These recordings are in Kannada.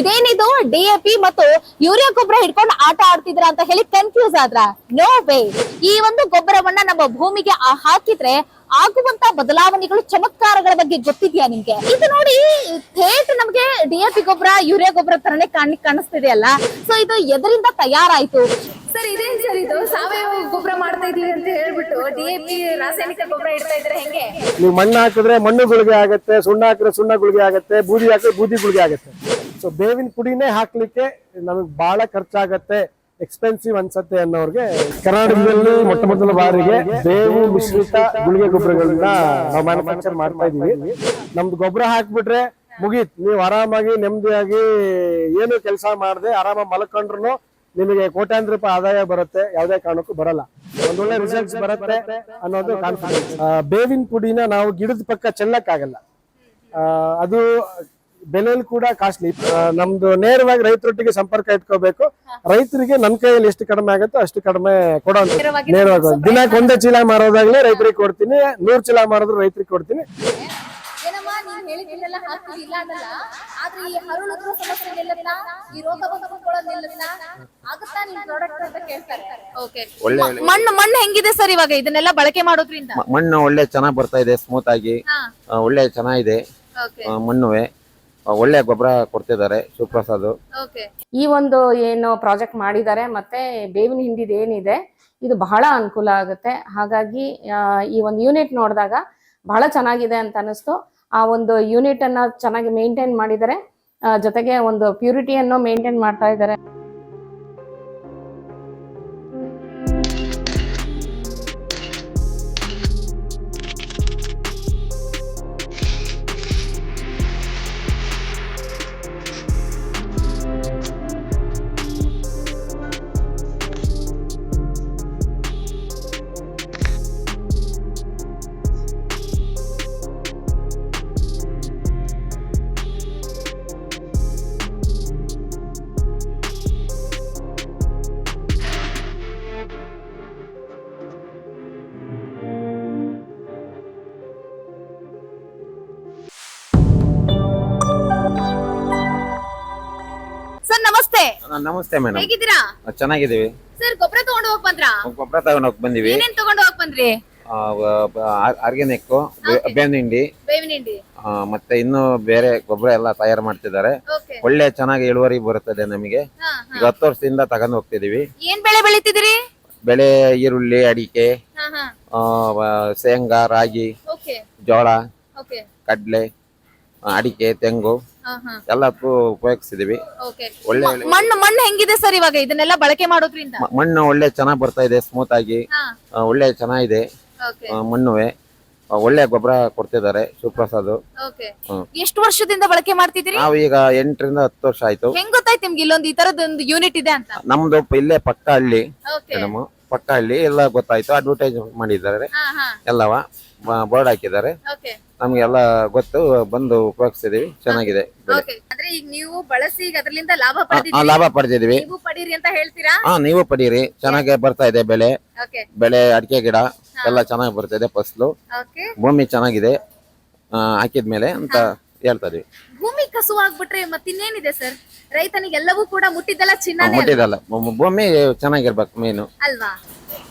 ಇದೇನಿದು? ಡಿಎಪಿ ಮತ್ತು ಯೂರಿಯಾ ಗೊಬ್ಬರ ಹಿಡ್ಕೊಂಡು ಆಟ ಆಡ್ತಿದ್ರ ಅಂತ ಹೇಳಿ ಕನ್ಫ್ಯೂಸ್ ಆದ್ರ? ನೋ ವೇ ಈ ಒಂದು ಗೊಬ್ಬರವನ್ನ ನಮ್ಮ ಭೂಮಿಗೆ ಹಾಕಿದ್ರೆ ಆಗುವಂತ ಬದಲಾವಣೆಗಳು ಚಮತ್ಕಾರಗಳ ಬಗ್ಗೆ ಗೊತ್ತಿದ್ಯಾ ನಿಮ್ಗೆ? ಇದು ನೋಡಿ ಥೇಟ್ ನಮ್ಗೆ ಡಿಎಪಿ ಗೊಬ್ಬರ ಯೂರಿಯಾ ಗೊಬ್ಬರ ತರನೇ ಕಾಣಿ ಕಾಣಿಸ್ತಿದೆ ಅಲ್ಲ? ಸೊ ಇದು ಎದರಿಂದ ತಯಾರಾಯ್ತು? ಸರ್ ಇದೇನ್ ಸರ್ ಇದು? ಸಾವಯವ ಗೊಬ್ಬರ ಮಾಡ್ತಾ ಇದೀವಿ ಅಂತ ಹೇಳ್ಬಿಟ್ಟು ಡಿಎಪಿ ರಾಸಾಯನಿಕ ಗೊಬ್ಬರ ಇಡ್ತಾ ಇದ್ರೆ ಹೆಂಗೆ? ನೀವು ಮಣ್ಣು ಹಾಕಿದ್ರೆ ಮಣ್ಣು ಗುಳಿಗೆ ಆಗುತ್ತೆ ಸುಣ್ಣ ಹಾಕಿದ್ರೆ ಸುಣ್ಣ ಗುಳಿಗೆ ಆಗುತ್ತೆ ಬೂದಿ ಹಾಕಿದ್ರೆ ಬೂದಿ ಗುಳಿಗೆ ಆಗುತ್ತೆ. ಸೊ ಬೇವಿನ ಪುಡಿನೇ ಹಾಕ್ಲಿಕ್ಕೆ ನಮಗೆ ಬಹಳ ಖರ್ಚಾಗತ್ತೆ ಎಕ್ಸ್ಪೆನ್ಸಿವ್ ಅನ್ಸತ್ತೆ ಅನ್ನೋರ್ಗೆ ಕರ್ನಾಟಕದಲ್ಲಿ ಮೊಟ್ಟ ಮೊದಲ ಬಾರಿಗೆ ಬೇವು ಮಿಶ್ರಿತ ಗುಳಿಗೆ ಗೊಬ್ಬರಗಳನ್ನ ನಾವು ಮ್ಯಾನುಫ್ಯಾಕ್ಚರ್ ಮಾಡ್ತಾ ಇದೀವಿ ನಮ್ದು ಗೊಬ್ಬರ ಹಾಕ್ಬಿಟ್ರೆ ಮುಗೀತ್. ನೀವು ಆರಾಮಾಗಿ ನೆಮ್ಮದಿಯಾಗಿ ಏನು ಕೆಲಸ ಮಾಡದೆ ಆರಾಮಾಗಿ ಮಲ್ಕೊಂಡ್ರು ನಿಮಗೆ ಕೋಟ್ಯಾಂತರ ರೂಪಾಯಿ ಆದಾಯ ಬರುತ್ತೆ. ಯಾವುದೇ ಕಾರಣಕ್ಕೂ ಬರಲ್ಲ. ಒಂದೊಳ್ಳೆ ರಿಸಲ್ಟ್ಸ್ ಬರುತ್ತೆ ಅನ್ನೋದು ಕಾನ್ಫಿಡೆನ್ಸ್ ಬೇವಿನ ಪುಡಿನ ನಾವು ಗಿಡದ ಪಕ್ಕ ಚೆಲ್ಲಕ್ಕಾಗಲ್ಲ. ಆ, ಅದು ಬೆಲೆಯಲ್ಲಿ ಕೂಡ ಕಾಸ್ಟ್ಲಿ. ನಮ್ದು ನೇರವಾಗಿ ರೈತರೊಟ್ಟಿಗೆ ಸಂಪರ್ಕ ಇಟ್ಕೋಬೇಕು. ರೈತರಿಗೆ ನಮ್ ಕೈಯಲ್ಲಿ ಎಷ್ಟು ಕಡಿಮೆ ಆಗುತ್ತೋ ಅಷ್ಟು ಕಡಿಮೆ ಕೊಡೋದು ನೇರವಾಗಿ ದಿನಕ್ಕೆ ಒಂದೇ ಚೀಲ ಮಾರೋದಾಗ್ಲಿ ರೈತರಿಗೆ ಕೊಡ್ತೀನಿ. ನೂರ್ ಚೀಲ ಮಾರೋದ್ರು ರೈತರಿಗೆ ಕೊಡ್ತೀನಿ. ಏನಮ್ಮ ನೀನ್ ಹೇಳಿದ್ದೆಲ್ಲ ಹಾಕ್ತೀವಿ ಇಲ್ಲ ಅನ್ನಲ್ಲ ಆದ್ರೆ ಈ ಹರಳುದ್ರ ಸಮಸ್ಯೆ ನಿಲ್ಲತ್ತಾ? ಈ ರೋಗ ಬಂದ್ಕೊಳ್ಳೋದು ನಿಲ್ಲತ್ತಾ? ಆಗುತ್ತಾ ನಿಮ್ ಪ್ರಾಡಕ್ಟ್ ಅಂತ ಕೇಳ್ತಾರೆ. ಓಕೆ ಮಣ್ಣು ಮಣ್ಣು ಹೆಂಗಿದೆ ಸರ್ ಇವಾಗ? ಇದನ್ನೆಲ್ಲ ಬಳಕೆ ಮಾಡೋದ್ರಿಂದ? ಮಣ್ಣು ಒಳ್ಳೆ ಚೆನ್ನಾಗಿ ಬರ್ತಾ ಇದೆ ಸ್ಮೂತ್ ಆಗಿ. ಒಳ್ಳೆ ಚೆನ್ನಾಗಿದೆ. ಮಣ್ಣುವೆ. ಒಳ್ಳೆ ಗೊಬ್ಬರ ಕೊಡ್ತಿದ್ದಾರೆ. ಶಿವಪ್ರಸಾದ್. ಓಕೆ. ಈ ಒಂದು ಏನು ಪ್ರಾಜೆಕ್ಟ್ ಮಾಡಿದ್ದಾರೆ ಮತ್ತೆ ಬೇವಿನ ಹಿಂಡಿದ ಏನಿದೆ ಇದು ಬಹಳ ಅನುಕೂಲ ಆಗುತ್ತೆ. ಹಾಗಾಗಿ ಆ, ಈ ಒಂದು ಯೂನಿಟ್ ನೋಡಿದಾಗ ಬಹಳ ಚೆನ್ನಾಗಿದೆ ಅಂತ ಅನಿಸ್ತು ಆ ಒಂದು ಯೂನಿಟ್ ಅನ್ನ ಚೆನ್ನಾಗಿ ಮೇಂಟೈನ್ ಮಾಡಿದ್ದಾರೆ ಆ, ಜೊತೆಗೆ ಒಂದು ಪ್ಯೂರಿಟಿಯನ್ನು ಮೇಂಟೈನ್ ಮಾಡ್ತಾ ಇದ್ದಾರೆ. ನಮಸ್ತೆ ಮೇಡಮ್ ಹೇಗಿದ್ದೀರಾ? ಚೆನ್ನಾಗಿದ್ದೀವಿ. ಸರ್ ಗೊಬ್ಬರ ತಗೊಂಡು ಹೋಗ್ ಬಂದ್ರಾ? ಗೊಬ್ಬರ ತಗೊಂಡು ಹೋಗಿ ಬಂದಿವಿ. ಏನೇನ್ ತಗೊಂಡು ಹೋಗ್ ಬಂದ್ರಿ? ಆರ್ಗ್ಯಾನಿಕ್. ಬೇವಿನ ಹಿಂಡಿ ಬೇವಿನ ಹಿಂಡಿ. ಆ, ಮತ್ತೆ ಇನ್ನು ಬೇರೆ ಗೊಬ್ಬರ ಎಲ್ಲ ತಯಾರು ಮಾಡ್ತಿದ್ದಾರೆ. ಓಕೆ. ಒಳ್ಳೆ ಚೆನ್ನಾಗಿ ಇಳುವರಿ ಬರುತ್ತದೆ ನಮಗೆ. ಹಾ ಈಗ ಹತ್ತು ವರ್ಷದಿಂದ ತಗೊಂಡು ಹೋಗ್ತಿದೀವಿ. ಏನ್ ಬೆಳೆ ಬೆಳಿತಿದ್ದೀರಿ? ಬೆಳೆ ಈರುಳ್ಳಿ ಅಡಿಕೆ ಹಾ ಹಾ. ಆ, ವ- ಶೇಂಗಾ ರಾಗಿ ಓಕೆ. ಜೋಳ ಓಕೆ. ಕಡ್ಲೆ ಅಡಿಕೆ ತೆಂಗು. ಎಲ್ಲಕ್ಕೂ ಉಪಯೋಗಿಸಿದೀವಿ. ಒಳ್ಳೆ ಮಣ್ಣು ಮಣ್ಣು ಹೆಂಗಿದೆ ಸರ್ ಇವಾಗ? ಇದನ್ನೆಲ್ಲ ಬಳಕೆ ಮಾಡೋದ್ರಿಂದ ಮಣ್ಣು ಒಳ್ಳೆ ಚೆನ್ನಾಗಿ ಬರ್ತಾ ಇದೆ ಸ್ಮೂತ್ ಆಗಿ. ಆ, ಒಳ್ಳೆ ಚೆನ್ನಾಗಿದೆ. ಆ, ಮಣ್ಣುವೆ. ಆ, ಒಳ್ಳೆ ಗೊಬ್ಬರ ಕೊಡ್ತಿದ್ದಾರೆ ಸುಪ್ರಸಾದ್ ಓಕೆ ಹ್ಮ್. ಎಷ್ಟು ವರ್ಷದಿಂದ ಬಳಕೆ ಮಾಡ್ತಿದ್ದೀರಿ? ನಾವು ಈಗ ಎಂಟರಿಂದ ಹತ್ತು ವರ್ಷ ಆಯ್ತು. ಹೆಂಗ್ ಗೊತ್ತಾಯ್ತು ನಿಮ್ಗೆ ಇಲ್ಲೊಂದು ಈ ತರದೊಂದು ಯೂನಿಟ್ ಇದೆ ಅಂತ? ನಮ್ದು ಪ- ಇಲ್ಲೇ ಪಕ್ಕ ಹಳ್ಳಿ. ಓಕೆ ಮೇಡಮ್ ಪಕ್ಕ ಹಳ್ಳಿ ಎಲ್ಲ ಗೊತ್ತಾಯ್ತು. ಅಡ್ವರ್ಟೈಸ್ ಮಾಡಿದ್ದಾರೆ. ಎಲ್ಲವ ಬೋರ್ಡ್ ಹಾಕಿದ್ದಾರೆ. ಓಕೆ ನಮ್ಗೆಲ್ಲ ಗೊತ್ತು ಬಂದು ಉಪಯೋಗಿಸಿದೀವಿ ಚೆನ್ನಾಗಿದೆ ಬೆಳೆ. ಓಕೆ ಅಂದ್ರೆ ಈಗ ನೀವು ಬಳಸಿ ಈಗ ಅದರಿಂದ ಲಾಭ ಪಡೆದಿದ್ದೀರಿ. ಪಡೆದಿದೀವಿ ನೀವು ಪಡೀರಿ ಅಂತ ಹೇಳ್ತೀರಾ? ಹಾ ನೀವು ಪಡೀರಿ. ಚೆನ್ನಾಗಿ ಬರ್ತಾ ಇದೆ ಬೆಳೆ. ಓಕೆ ಬೆಳೆ ಅಡಿಕೆ ಗಿಡ ಎಲ್ಲ ಚೆನ್ನಾಗಿ ಬರ್ತಿದೆ ಫಸಲು. ಓಕೆ ಭೂಮಿ ಚೆನ್ನಾಗಿದೆ. ಆ, ಹಾಕಿದ್ಮೇಲೆ ಅಂತ ಹೇಳ್ತಾ ಇದೀವಿ ಭೂಮಿ ಕಸುವಾಗ್ಬಿಟ್ರೆ ಮತ್ತಿನ್ನೇನಿದೆ ಸರ್ ರೈತನಿಗೆ ಎಲ್ಲವೂ ಕೂಡ ಮುಟ್ಟಿದ್ದಲ್ಲ ಚಿನ್ನ? ಮುಟ್ಟಿದಲ್ಲ ಭೂಮಿ ಚೆನ್ನಾಗಿರ್ಬೇಕು ಮೇನು. ಅಲ್ವಾ?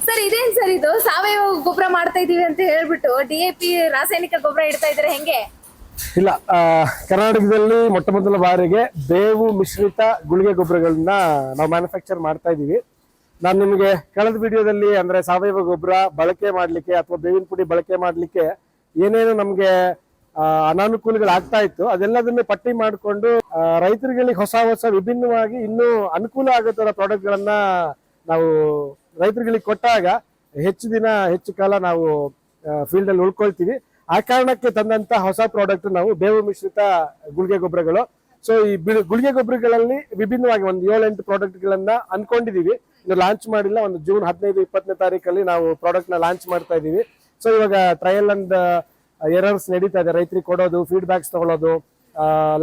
ಸರ್ ಇದೇನ್ ಸರ್ ಇದು? ಸಾವಯವ ಗೊಬ್ಬರ ಮಾಡ್ತಾ ಇದೀವಿ ಅಂತ ಹೇಳ್ಬಿಟ್ಟು ಡಿಎಪಿ ರಾಸಾಯನಿಕ ಗೊಬ್ಬರ ಇಡ್ತಾ ಇದ್ರೆ ಹೆಂಗೆ? ಇಲ್ಲ ಆ, ಕರ್ನಾಟಕದಲ್ಲಿ ಮೊಟ್ಟ ಮೊದಲ ಬಾರಿಗೆ ಬೇವು ಮಿಶ್ರಿತ ಗುಳಿಗೆ ಗೊಬ್ಬರಗಳನ್ನ ನಾವು ಮ್ಯಾನುಫ್ಯಾಕ್ಚರ್ ಮಾಡ್ತಾ ಇದೀವಿ ನಾನು ನಿಮಗೆ ಕಳೆದ ವಿಡಿಯೋದಲ್ಲಿ ಅಂದ್ರೆ ಸಾವಯವ ಗೊಬ್ಬರ ಬಳಕೆ ಮಾಡ್ಲಿಕ್ಕೆ ಅಥವಾ ಬೇವಿನ ಪುಡಿ ಬಳಕೆ ಮಾಡ್ಲಿಕ್ಕೆ ಏನೇನು ನಮ್ಗೆ ಅನಾನುಕೂಲಗಳಾಗ್ತಾ ಇತ್ತು ಅದೆಲ್ಲದನ್ನ ಪಟ್ಟಿ ಮಾಡಿಕೊಂಡು ರೈತರುಗಳಿಗೆ ಹೊಸ ಹೊಸ ವಿಭಿನ್ನವಾಗಿ ಇನ್ನೂ ಅನುಕೂಲ ಆಗೋ ಪ್ರಾಡಕ್ಟ್ ಗಳನ್ನ ನಾವು ರೈತರುಗಳಿಗೆ ಕೊಟ್ಟಾಗ ಹೆಚ್ಚು ದಿನ, ಹೆಚ್ಚು ಕಾಲ ನಾವು ಫೀಲ್ಡ್ ಅಲ್ಲಿ ಉಳ್ಕೊಳ್ತೀವಿ. ಆ ಕಾರಣಕ್ಕೆ ತಂದಂತ ಹೊಸ ಪ್ರಾಡಕ್ಟ್ ನಾವು ಬೇವು ಮಿಶ್ರಿತ ಗುಳಿಗೆ ಗೊಬ್ಬರಗಳು. ಸೊ ಈ ಗುಳಿಗೆ ಗೊಬ್ಬರಗಳಲ್ಲಿ ವಿಭಿನ್ನವಾಗಿ ಒಂದು ಏಳೆಂಟು ಪ್ರಾಡಕ್ಟ್ ಗಳನ್ನ ಅನ್ಕೊಂಡಿದೀವಿ. ಇನ್ನು ಲಾಂಚ್ ಮಾಡಿಲ್ಲ, ಒಂದು ಜೂನ್ ಹದಿನೈದು ಇಪ್ಪತ್ತನೇ ತಾರೀಕಲ್ಲಿ ನಾವು ಪ್ರಾಡಕ್ಟ್ನ ಲಾಂಚ್ ಮಾಡ್ತಾ ಇದೀವಿ. ಸೊ ಇವಾಗ ಟ್ರಯಲ್ ಅಂಡ್ ಎರರ್ಸ್ ನಡೀತಾ ಇದೆ. ರೈತರಿಗೆ ಕೊಡೋದು ಫೀಡ್ಬ್ಯಾಕ್ಸ್ ತಗೊಳ್ಳೋದು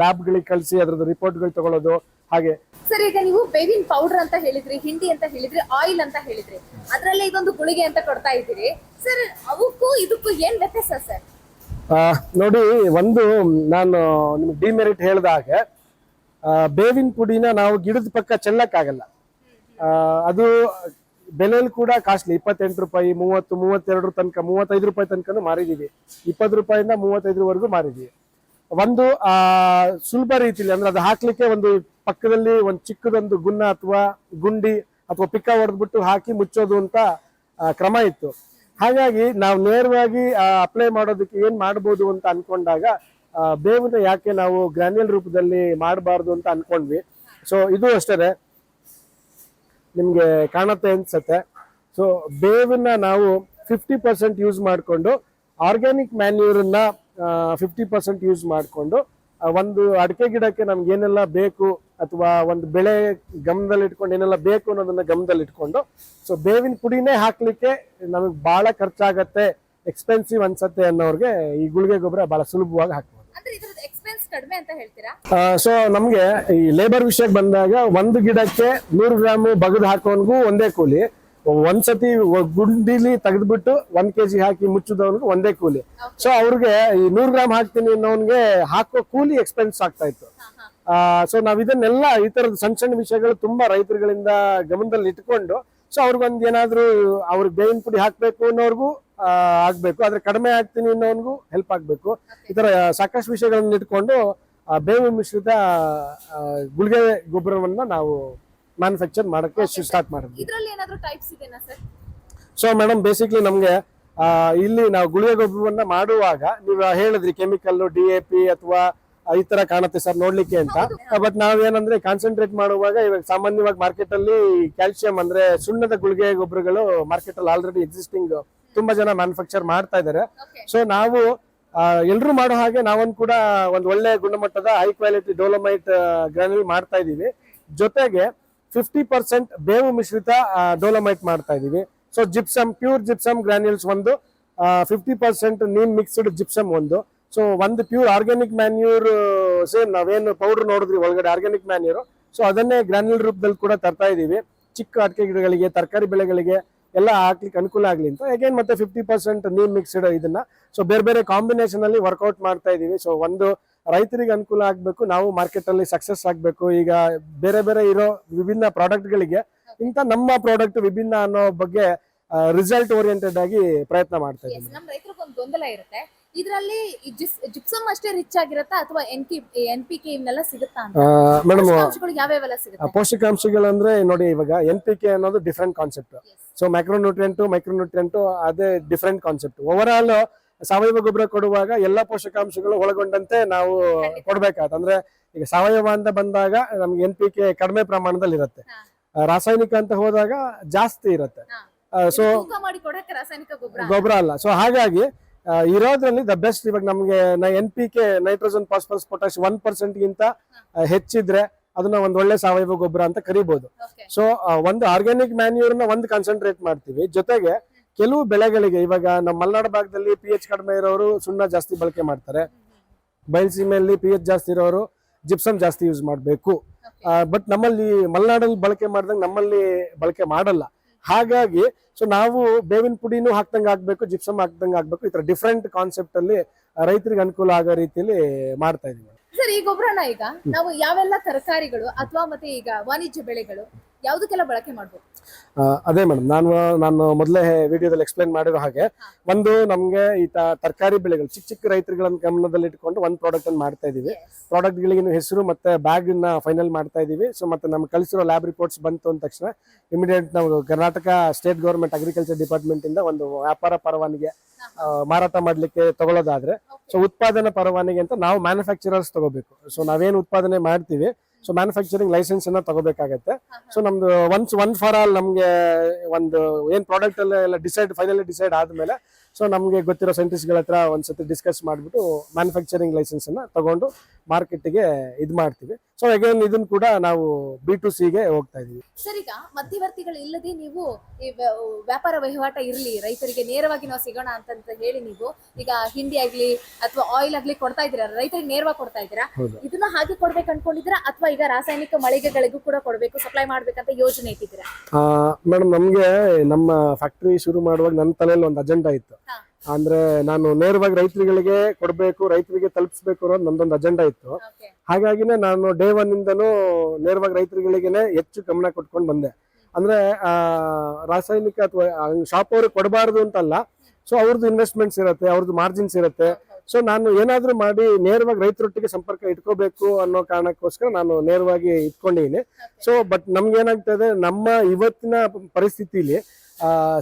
ಲ್ಯಾಬ್ಗಳಿಗೆ ಕಳಿಸಿ ಅದ್ರದ್ದು ರಿಪೋರ್ಟ್ಗಳು ತಗೊಳ್ಳೋದು ಹಾಗೆ. ಸರ್ ಈಗ ನೀವು ಬೇವಿನ ಪೌಡರ್ ಅಂತ ಹೇಳಿದ್ರಿ ಹಿಂಡಿ ಅಂತ ಹೇಳಿದ್ರಿ ಆಯಿಲ್ ಅಂತ ಹೇಳಿದ್ರಿ. ಅದರಲ್ಲಿ ಇದೊಂದು ಗುಳಿಗೆ ಅಂತ ಕೊಡ್ತಾ ಇದ್ದೀರಿ. ಸರ್ ಅವಕ್ಕೂ ಇದಕ್ಕೂ ಏನ್ ವ್ಯತ್ಯಾಸ ಸರ್ ನೋಡಿ ಒಂದು ನಾನು ನಿಮ್ಗೆ ಡಿಮೆರಿಟ್ ಹೇಳಿದಾಗ ಹಾಗೆ ಬೇವಿನ ಪುಡಿನ ನಾವು ಗಿಡದ ಪಕ್ಕ ಚೆಲ್ಲಕ್ಕಾಗಲ್ಲ. ಅದು ಬೆಲೆಯಲ್ಲಿ ಕೂಡ ಕಾಸ್ಟ್ಲಿ. ಇಪ್ಪತ್ತೆಂಟು ರೂಪಾಯಿ, ಮೂವತ್ತು, ಮೂವತ್ತೆರಡು ತನಕ, ಮೂವತ್ತೈದು ರೂಪಾಯಿ ತನಕನೂ ಮಾರಿದೀವಿ. ಇಪ್ಪತ್ತು ರೂಪಾಯಿಂದ ಮೂವತ್ತೈದರವರೆಗೂ ಮಾರಿದ್ದೀವಿ ಒಂದು, ಆ, ಸುಲಭ ರೀತಿಲಿ, ಅಂದ್ರೆ ಅದು ಹಾಕ್ಲಿಕ್ಕೆ ಒಂದು ಪಕ್ಕದಲ್ಲಿ ಒಂದು ಚಿಕ್ಕದೊಂದು ಗುನ್ನ ಅಥವಾ ಗುಂಡಿ ಅಥವಾ ಪಿಕ್ಕ ಹೊಡೆದ್ಬಿಟ್ಟು ಹಾಕಿ ಮುಚ್ಚೋದು ಅಂತ ಕ್ರಮ ಇತ್ತು. ಹಾಗಾಗಿ ನಾವು ನೇರವಾಗಿ ಅಪ್ಲೈ ಮಾಡೋದಕ್ಕೆ ಏನ್ ಮಾಡ್ಬೋದು ಅಂತ ಅನ್ಕೊಂಡಾಗ ಬೇವಿನ ಯಾಕೆ ನಾವು ಗ್ರಾನ್ಯಲ್ ರೂಪದಲ್ಲಿ ಮಾಡಬಾರ್ದು ಅಂತ ಅನ್ಕೊಂಡ್ವಿ. ಸೊ ಇದು ಅಷ್ಟೇ ನಿಮ್ಗೆ ಕಾಣುತ್ತೆ ಅನ್ಸುತ್ತೆ. ಸೊ ಬೇವನ್ನ ನಾವು ಫಿಫ್ಟಿ ಪರ್ಸೆಂಟ್ ಯೂಸ್ ಮಾಡಿಕೊಂಡು ಆರ್ಗ್ಯಾನಿಕ್ ಮ್ಯಾನ್ಯೂರನ್ನ ಫಿಫ್ಟಿ ಪರ್ಸೆಂಟ್ ಯೂಸ್ ಮಾಡಿಕೊಂಡು ಒಂದು ಅಡಿಕೆ ಗಿಡಕ್ಕೆ ನಮ್ಗೆ ಏನೆಲ್ಲ ಬೇಕು ಅಥವಾ ಒಂದು ಬೆಳೆ ಗಮನದಲ್ಲಿ ಇಟ್ಕೊಂಡು ಏನೆಲ್ಲ ಬೇಕು ಅನ್ನೋದನ್ನ ಗಮನದಲ್ಲಿ ಇಟ್ಕೊಂಡು ಸೊ ಬೇವಿನ ಪುಡಿನೇ ಹಾಕ್ಲಿಕ್ಕೆ ನಮಗೆ ಬಹಳ ಖರ್ಚಾಗತ್ತೆ ಎಕ್ಸ್ಪೆನ್ಸಿವ್ ಅನ್ಸತ್ತೆ ಅನ್ನೋರ್ಗೆ ಈ ಗುಳಿಗೆ ಗೊಬ್ಬರ ಬಹಳ ಸುಲಭವಾಗಿ ಹಾಕ್ಬೋದು. ಕಡಿಮೆ ಅಂತ ಹೇಳ್ತೀರಾ? ಸೊ ನಮ್ಗೆ ಈ ಲೇಬರ್ ವಿಷಯಕ್ಕೆ ಬಂದಾಗ ಒಂದು ಗಿಡಕ್ಕೆ ನೂರು ಗ್ರಾಮ್ ಬಗದ್ ಹಾಕೋನ್ಗೂ ಒಂದೇ ಕೂಲಿ. ಒಂದ್ಸತಿ ಗುಂಡಿಲಿ ತೆಗೆದ್ಬಿಟ್ಟು ಒಂದ್ ಕೆಜಿ ಹಾಕಿ ಮುಚ್ಚಿದವನ್ಗೂ ಒಂದೇ ಕೂಲಿ. ಸೊ ಅವ್ರಿಗೆ ಈ ನೂರು ಗ್ರಾಮ್ ಹಾಕ್ತೀನಿ ಅನ್ನೋನ್ಗೆ ಹಾಕೋ ಕೂಲಿ ಎಕ್ಸ್ಪೆನ್ಸ್ ಆಗ್ತಾ ಇತ್ತು ಸೊ ನಾವ್ ಇದನ್ನೆಲ್ಲ ಈ ತರದ ಸಣ್ಣ ಸಣ್ಣ ವಿಷಯಗಳು ತುಂಬಾ ರೈತರುಗಳಿಂದ ಗಮನದಲ್ಲಿ ಇಟ್ಕೊಂಡು ಸೊ ಅವ್ರಿಗೊಂದ್ ಏನಾದ್ರು ಅವ್ರಿಗೆ ಬೇವಿನ ಪುಡಿ ಹಾಕ್ಬೇಕು ಅನ್ನೋರ್ಗೂ ಆಗ್ಬೇಕು. ಆದ್ರೆ ಕಡಿಮೆ ಆಗ್ತೀನಿ ಅನ್ನೋನ್ಗೂ ಹೆಲ್ಪ್ ಆಗ್ಬೇಕು. ಈ ತರ ಸಾಕಷ್ಟು ವಿಷಯಗಳನ್ನ ಇಟ್ಕೊಂಡು ಆ, ಬೇವು ಮಿಶ್ರಿತ ಗುಳಿಗೆ ಗೊಬ್ಬರವನ್ನ ನಾವು ಮ್ಯಾನುಫ್ಯಾಕ್ಚರ್ ಮಾಡಕ್ಕೆ ಸ್ಟಾರ್ಟ್ ಮಾಡಿದ್ವಿ. ಸೊ ಮೇಡಮ್ ಬೇಸಿಕ್ಲಿ ನಮ್ಗೆ ಇಲ್ಲಿ ನಾವು ಗುಳಿಗೆ ಗೊಬ್ಬರವನ್ನ ಮಾಡುವಾಗ ನೀವು ಹೇಳಿದ್ರಿ ಕೆಮಿಕಲ್ ಡಿ ಎ ಪಿ ಅಥವಾ ಈ ತರ ಕಾಣುತ್ತೆ ಸರ್ ನೋಡ್ಲಿಕ್ಕೆ ಅಂತ. ಬಟ್ ನಾವೇನಂದ್ರೆ ಕಾನ್ಸಂಟ್ರೇಟ್ ಮಾಡುವಾಗ ಇವಾಗ ಸಾಮಾನ್ಯವಾಗಿ ಮಾರ್ಕೆಟ್ ಅಲ್ಲಿ ಕ್ಯಾಲ್ಸಿಯಂ ಅಂದ್ರೆ ಸುಣ್ಣದ ಗುಳಿಗೆ ಗೊಬ್ಬರಗಳು ಮಾರ್ಕೆಟ್ ಅಲ್ಲಿ ಆಲ್ರೆಡಿ ಎಕ್ಸಿಸ್ಟಿಂಗ್ ತುಂಬಾ ಜನ ಮ್ಯಾನುಫ್ಯಾಕ್ಚರ್ ಮಾಡ್ತಾ ಇದ್ದಾರೆ. ಸೊ ನಾವು ಎಲ್ಲರೂ ಮಾಡೋ ಹಾಗೆ ನಾವೊಂದು ಕೂಡ ಒಂದು ಒಳ್ಳೆ ಗುಣಮಟ್ಟದ ಹೈ ಕ್ವಾಲಿಟಿ ಡೋಲೋಮೈಟ್ ಗ್ರಾನ್ಯೂಲ್ ಮಾಡ್ತಾ ಇದ್ದೀವಿ. ಜೊತೆಗೆ ಫಿಫ್ಟಿ ಪರ್ಸೆಂಟ್ ಬೇವು ಮಿಶ್ರಿತ ಡೋಲೋಮೈಟ್ ಮಾಡ್ತಾ ಇದ್ದೀವಿ. So gypsum pure gypsum granules ಒಂದು fifty percent neem mixed gypsum ಒಂದು. ಸೊ ಒಂದು ಪ್ಯೂರ್ ಆರ್ಗ್ಯಾನಿಕ್ ಮ್ಯಾನ್ಯೂರ್ ಸೇಮ್ ನಾವೇನು ಪೌಡರ್ ನೋಡಿದ್ರಿ ಒಳಗಡೆ ಆರ್ಗ್ಯಾನಿಕ್ ಮ್ಯಾನ್ಯೂರ್ ಸೊ ಅದನ್ನೇ ಗ್ರಾನ್ಯೂಲ್ ರೂಪದಲ್ಲಿ ಕೂಡ ತರ್ತಾ ಇದ್ದೀವಿ. ಚಿಕ್ಕ ಅಡಿಕೆ ಗಿಡಗಳಿಗೆ ತರಕಾರಿ ಬೆಳೆಗಳಿಗೆ ಎಲ್ಲ ಹಾಕ್ಲಿಕ್ಕೆ ಅನುಕೂಲ ಆಗಲಿ ಅಂತ. ಅಗೇನ್ ಮತ್ತೆ ಫಿಫ್ಟಿ ಪರ್ಸೆಂಟ್ ನೀಮ್ ಮಿಕ್ಸ್ಡ್ ಇದನ್ನ. ಸೊ ಬೇರೆ ಬೇರೆ ಕಾಂಬಿನೇಷನ್ ಅಲ್ಲಿ ವರ್ಕೌಟ್ ಮಾಡ್ತಾ ಇದೀವಿ. ಸೊ ಒಂದು ರೈತರಿಗೆ ಅನುಕೂಲ ಆಗ್ಬೇಕು ನಾವು ಮಾರ್ಕೆಟ್ ಅಲ್ಲಿ ಸಕ್ಸಸ್ ಆಗ್ಬೇಕು. ಈಗ ಬೇರೆ ಬೇರೆ ಇರೋ ವಿಭಿನ್ನ ಪ್ರಾಡಕ್ಟ್ ಗಳಿಗೆ ಇಂತ ನಮ್ಮ ಪ್ರಾಡಕ್ಟ್ ವಿಭಿನ್ನ ಅನ್ನೋ ಬಗ್ಗೆ ರಿಸಲ್ಟ್ ಓರಿಯೆಂಟೆಡ್ ಆಗಿ ಪ್ರಯತ್ನ ಮಾಡ್ತಾ ಇದ್ದೀವಿ ಗೊಂದಲ ಇರುತ್ತೆ. ಇದ್ರಲ್ಲಿ ಜಿಪ್ಸಮ್ ಅಷ್ಟೇ ರಿಚ್ ಆಗಿರುತ್ತಾ? ಅಥವಾ N P N P K ಇವನ್ನೆಲ್ಲ ಸಿಗುತ್ತಾ ಅಂತ? ಮೇಡಮ್ ಪೋಷಕಾಂಶಗಳು ಯಾವ್ಯಾವೆಲ್ಲ ಸಿಗುತ್ತೆ? ಪೋಷಕಾಂಶಗಳಂದ್ರೆ ನೋಡಿ ಇವಾಗ ಎನ್ ಪಿ ಕೆ ಅನ್ನೋದು different concept. So micronutrient micronutrient ಅದೇ ಡಿಫ್ರೆಂಟ್ ಕಾನ್ಸೆಪ್ಟ್ ಓವರ್ ಆಲ್ ಸಾವಯವ ಗೊಬ್ಬರ ಕೊಡುವಾಗ ಎಲ್ಲ ಪೋಷಕಾಂಶಗಳು ಒಳಗೊಂಡಂತೆ ನಾವು ಕೊಡ್ಬೇಕಾಗತ್ತೆ. ಅಂದ್ರೆ ಈಗ ಸಾವಯವ ಅಂತ ಬಂದಾಗ ನಮ್ಗೆ ಎನ್ ಪಿ ಕೆ ಕಡಿಮೆ ಪ್ರಮಾಣದಲ್ಲಿ ಇರುತ್ತೆ. ರಾಸಾಯನಿಕ ಅಂತ ಹೋದಾಗ ಜಾಸ್ತಿ ಇರುತ್ತೆ. ಸೊ ಗೊಬ್ಬರ? ಅಲ್ಲ. ಸೊ ಹಾಗಾಗಿ ಇರೋದ್ರಲ್ಲಿ ದ ಬೆಸ್ಟ್ ಇವಾಗ ನಮಗೆ N P K nitrogen phosphorus potash one percent ಗಿಂತ ಹೆಚ್ಚಿದ್ರೆ ಅದನ್ನ ಒಂದ್ ಒಳ್ಳೆ ಸಾವಯವ ಗೊಬ್ಬರ ಅಂತ ಕರಿಬಹುದು ಸೊ ಒಂದು ಆರ್ಗ್ಯಾನಿಕ್ ಮ್ಯಾನ್ಯೂರ್ನ ಒಂದು ಕಾನ್ಸಂಟ್ರೇಟ್ ಮಾಡ್ತೀವಿ. ಜೊತೆಗೆ ಕೆಲವು ಬೆಳೆಗಳಿಗೆ ಇವಾಗ ನಮ್ಮ ಮಲೆನಾಡು ಭಾಗದಲ್ಲಿ ಪಿ ಎಚ್ ಕಡಿಮೆ ಇರೋರು ಸುಣ್ಣ ಜಾಸ್ತಿ ಬಳಕೆ ಮಾಡ್ತಾರೆ. ಬಯಲ್ಸೀಮೆಯಲ್ಲಿ ಪಿ ಎಚ್ ಜಾಸ್ತಿ ಇರೋರು ಜಿಪ್ಸಮ್ ಜಾಸ್ತಿ ಯೂಸ್ ಮಾಡಬೇಕು. ಬಟ್ ನಮ್ಮಲ್ಲಿ ಮಲೆನಾಡಲ್ಲಿ ಬಳಕೆ ಮಾಡಿದಾಗ ನಮ್ಮಲ್ಲಿ ಬಳಕೆ ಮಾಡಲ್ಲ. ಹಾಗಾಗಿ ಸೊ ನಾವು ಬೇವಿನ ಪುಡಿನೂ ಹಾಕ್ದಂಗೆ ಆಗ್ಬೇಕು ಜಿಪ್ಸಮ್ ಹಾಕ್ದಂಗೆ ಆಗ್ಬೇಕು, ಈ ತರ ಡಿಫ್ರೆಂಟ್ ಕಾನ್ಸೆಪ್ಟ್ ಅಲ್ಲಿ ರೈತರಿಗೆ ಅನುಕೂಲ ಆಗೋ ರೀತಿಯಲ್ಲಿ ಮಾಡ್ತಾ ಇದೀವಿ. ಸರ್, ಈ ಗೊಬ್ಬರನ ಈಗ ನಾವು ಯಾವೆಲ್ಲ ತರಕಾರಿಗಳು ಅಥವಾ ಮತ್ತೆ ಈಗ ವಾಣಿಜ್ಯ ಬೆಳೆಗಳು ಯಾವ್ದಕ್ಕೆಲ್ಲ ಬಳಕೆ ಮಾಡ್ಬೋದು? ಅದೇ ಮೇಡಮ್ ನಾನು ನಾನು ಮೊದಲೇ ವಿಡಿಯೋದಲ್ಲಿ ಎಕ್ಸ್ಪ್ಲೈನ್ ಮಾಡಿರೋ ಹಾಗೆ ಒಂದು ನಮಗೆ ಈ ತರಕಾರಿ ಬೆಳೆಗಳು ಚಿಕ್ಕ ಚಿಕ್ಕ ರೈತರುಗಳನ್ನ ಗಮನದಲ್ಲಿ ಇಟ್ಕೊಂಡು ಒಂದು ಪ್ರಾಡಕ್ಟ್ ಅನ್ನು ಮಾಡ್ತಾ ಇದೀವಿ ಪ್ರಾಡಕ್ಟ್ ಗಳಿಗೆ ಹೆಸರು ಮತ್ತೆ ಬ್ಯಾಗ್ನ ಫೈನಲ್ ಮಾಡ್ತಾ ಇದೀವಿ ಸೊ ಮತ್ತೆ ನಮ್ಗೆ ಕಳಿಸಿರೋ ಲ್ಯಾಬ್ ರಿಪೋರ್ಟ್ಸ್ ಬಂತು ಅಂದ ತಕ್ಷಣ ಇಮಿಡಿಯೇಟ್ ನಾವು Karnataka state government agriculture department ಇಂದ ಒಂದು ವ್ಯಾಪಾರ ಪರವಾನಿಗೆ ಮಾರಾಟ ಮಾಡ್ಲಿಕ್ಕೆ ತಗೊಳ್ಳೋದಾದ್ರೆ ಸೊ ಉತ್ಪಾದನಾ ಪರವಾನಿಗೆ ಅಂತ ನಾವು ಮ್ಯಾನುಫ್ಯಾಕ್ಚರರ್ಸ್ ತಗೋಬೇಕು. ಸೊ ನಾವೇನು ಉತ್ಪಾದನೆ ಮಾಡ್ತೀವಿ ಸೊ ಮ್ಯಾನುಫ್ಯಾಕ್ಚರಿಂಗ್ ಲೈಸೆನ್ಸ್ ಅನ್ನ ತಗೋಬೇಕಾಗತ್ತೆ. ಸೊ ನಮ್ದು ಒನ್ಸ್ ಒನ್ ಫಾರ್ ಆಲ್ ನಮ್ಗೆ ಒಂದು ಏನ್ ಪ್ರಾಡಕ್ಟ್ ಎಲ್ಲ ಡಿಸೈಡ್ ಫೈನಲಿ ಡಿಸೈಡ್ ಆದ್ಮೇಲೆ ಸೊ ನಮಗೆ ಗೊತ್ತಿರೋ ಸೈಂಟಿಸ್ಟ್ಗಳ ಗಳ ಹತ್ರ ಒಂದ್ಸತಿ ಡಿಸ್ಕಸ್ ಮಾಡ್ಬಿಟ್ಟು ಮ್ಯಾನುಫ್ಯಾಕ್ಚರಿಂಗ್ ಲೈಸೆನ್ಸ್ ಅನ್ನ ತಗೊಂಡು ಮಾರ್ಕೆಟ್ಗೆ ಇದ್ ಮಾಡ್ತೀವಿ. ಸೊ ಅಗೇನ್ ಇದನ್ನ ಕೂಡ ನಾವು ಬಿ ಟು ಸಿಗೆ ಹೋಗ್ತಾ ಇದೀವಿ. ಸರ್ ಈಗ ಮಧ್ಯವರ್ತಿಗಳು ಇಲ್ಲದೆ ನೀವು ಈ ವ್ಯಾಪಾರ ವಹಿವಾಟ ಇರಲಿ ರೈತರಿಗೆ ನೇರವಾಗಿ ನಾವು ಸಿಗೋಣ ಅಂತ ಹೇಳಿ ನೀವು ಈಗ ಹಿಂಡಿ ಆಗ್ಲಿ ಅಥವಾ ಆಯಿಲ್ ಆಗ್ಲಿ ಕೊಡ್ತಾ ಇದೀರ ರೈತರಿಗೆ ನೇರವಾಗಿ ಕೊಡ್ತಾ ಇದ್ದೀರಾ? ಹೌದು. ಇದನ್ನ ಹಾಗೆ ಕೊಡ್ಬೇಕು ಅನ್ಕೊಂಡಿದ್ದೀರಾ? ಅಥವಾ ಈಗ ರಾಸಾಯನಿಕ ಮಳಿಗೆಗಳಿಗೂ ಕೂಡ ಕೊಡ್ಬೇಕು ಸಪ್ಲೈ ಮಾಡ್ಬೇಕಂತ ಯೋಜನೆ ಇಟ್ಟಿದ್ದೀರಾ? ಮೇಡಮ್ ನಮ್ಗೆ ನಮ್ಮ ಫ್ಯಾಕ್ಟರಿ ಶುರು ಮಾಡುವಾಗ ನನ್ನ ತಲೆಯಲ್ಲಿ ಒಂದು ಅಜೆಂಡಾ ಇತ್ತು. ಅಂದ್ರೆ ನಾನು ನೇರವಾಗಿ ರೈತರುಗಳಿಗೆ ಕೊಡಬೇಕು ರೈತರಿಗೆ ತಲುಪಿಸ್ಬೇಕು ಅನ್ನೋದು ನಂದೊಂದು ಅಜೆಂಡಾ ಇತ್ತು. ಹಾಗಾಗಿನೇ ನಾನು ಡೇ ಒನ್ ಇಂದನೂ ನೇರವಾಗಿ ರೈತರುಗಳಿಗೆನೆ ಹೆಚ್ಚು ಗಮನ ಕೊಟ್ಕೊಂಡು ಬಂದೆ. ಅಂದ್ರೆ ಆ, ರಾಸಾಯನಿಕ ಅಥವಾ ಶಾಪ್ ಅವ್ರಿಗೆ ಕೊಡಬಾರ್ದು ಅಂತಲ್ಲ. ಸೊ ಅವ್ರದ್ದು ಇನ್ವೆಸ್ಟ್ಮೆಂಟ್ಸ್ ಇರುತ್ತೆ ಅವ್ರದ್ದು ಮಾರ್ಜಿನ್ಸ್ ಇರುತ್ತೆ. ಸೊ ನಾನು ಏನಾದರೂ ಮಾಡಿ ನೇರವಾಗಿ ರೈತರೊಟ್ಟಿಗೆ ಸಂಪರ್ಕ ಇಟ್ಕೋಬೇಕು ಅನ್ನೋ ಕಾರಣಕ್ಕೋಸ್ಕರ ನಾನು ನೇರವಾಗಿ ಇಟ್ಕೊಂಡಿದ್ದೀನಿ. ಸೊ ಬಟ್ ನಮ್ಗೆ ಏನಾಗ್ತದೆ ನಮ್ಮ ಇವತ್ತಿನ ಪರಿಸ್ಥಿತಿಲಿ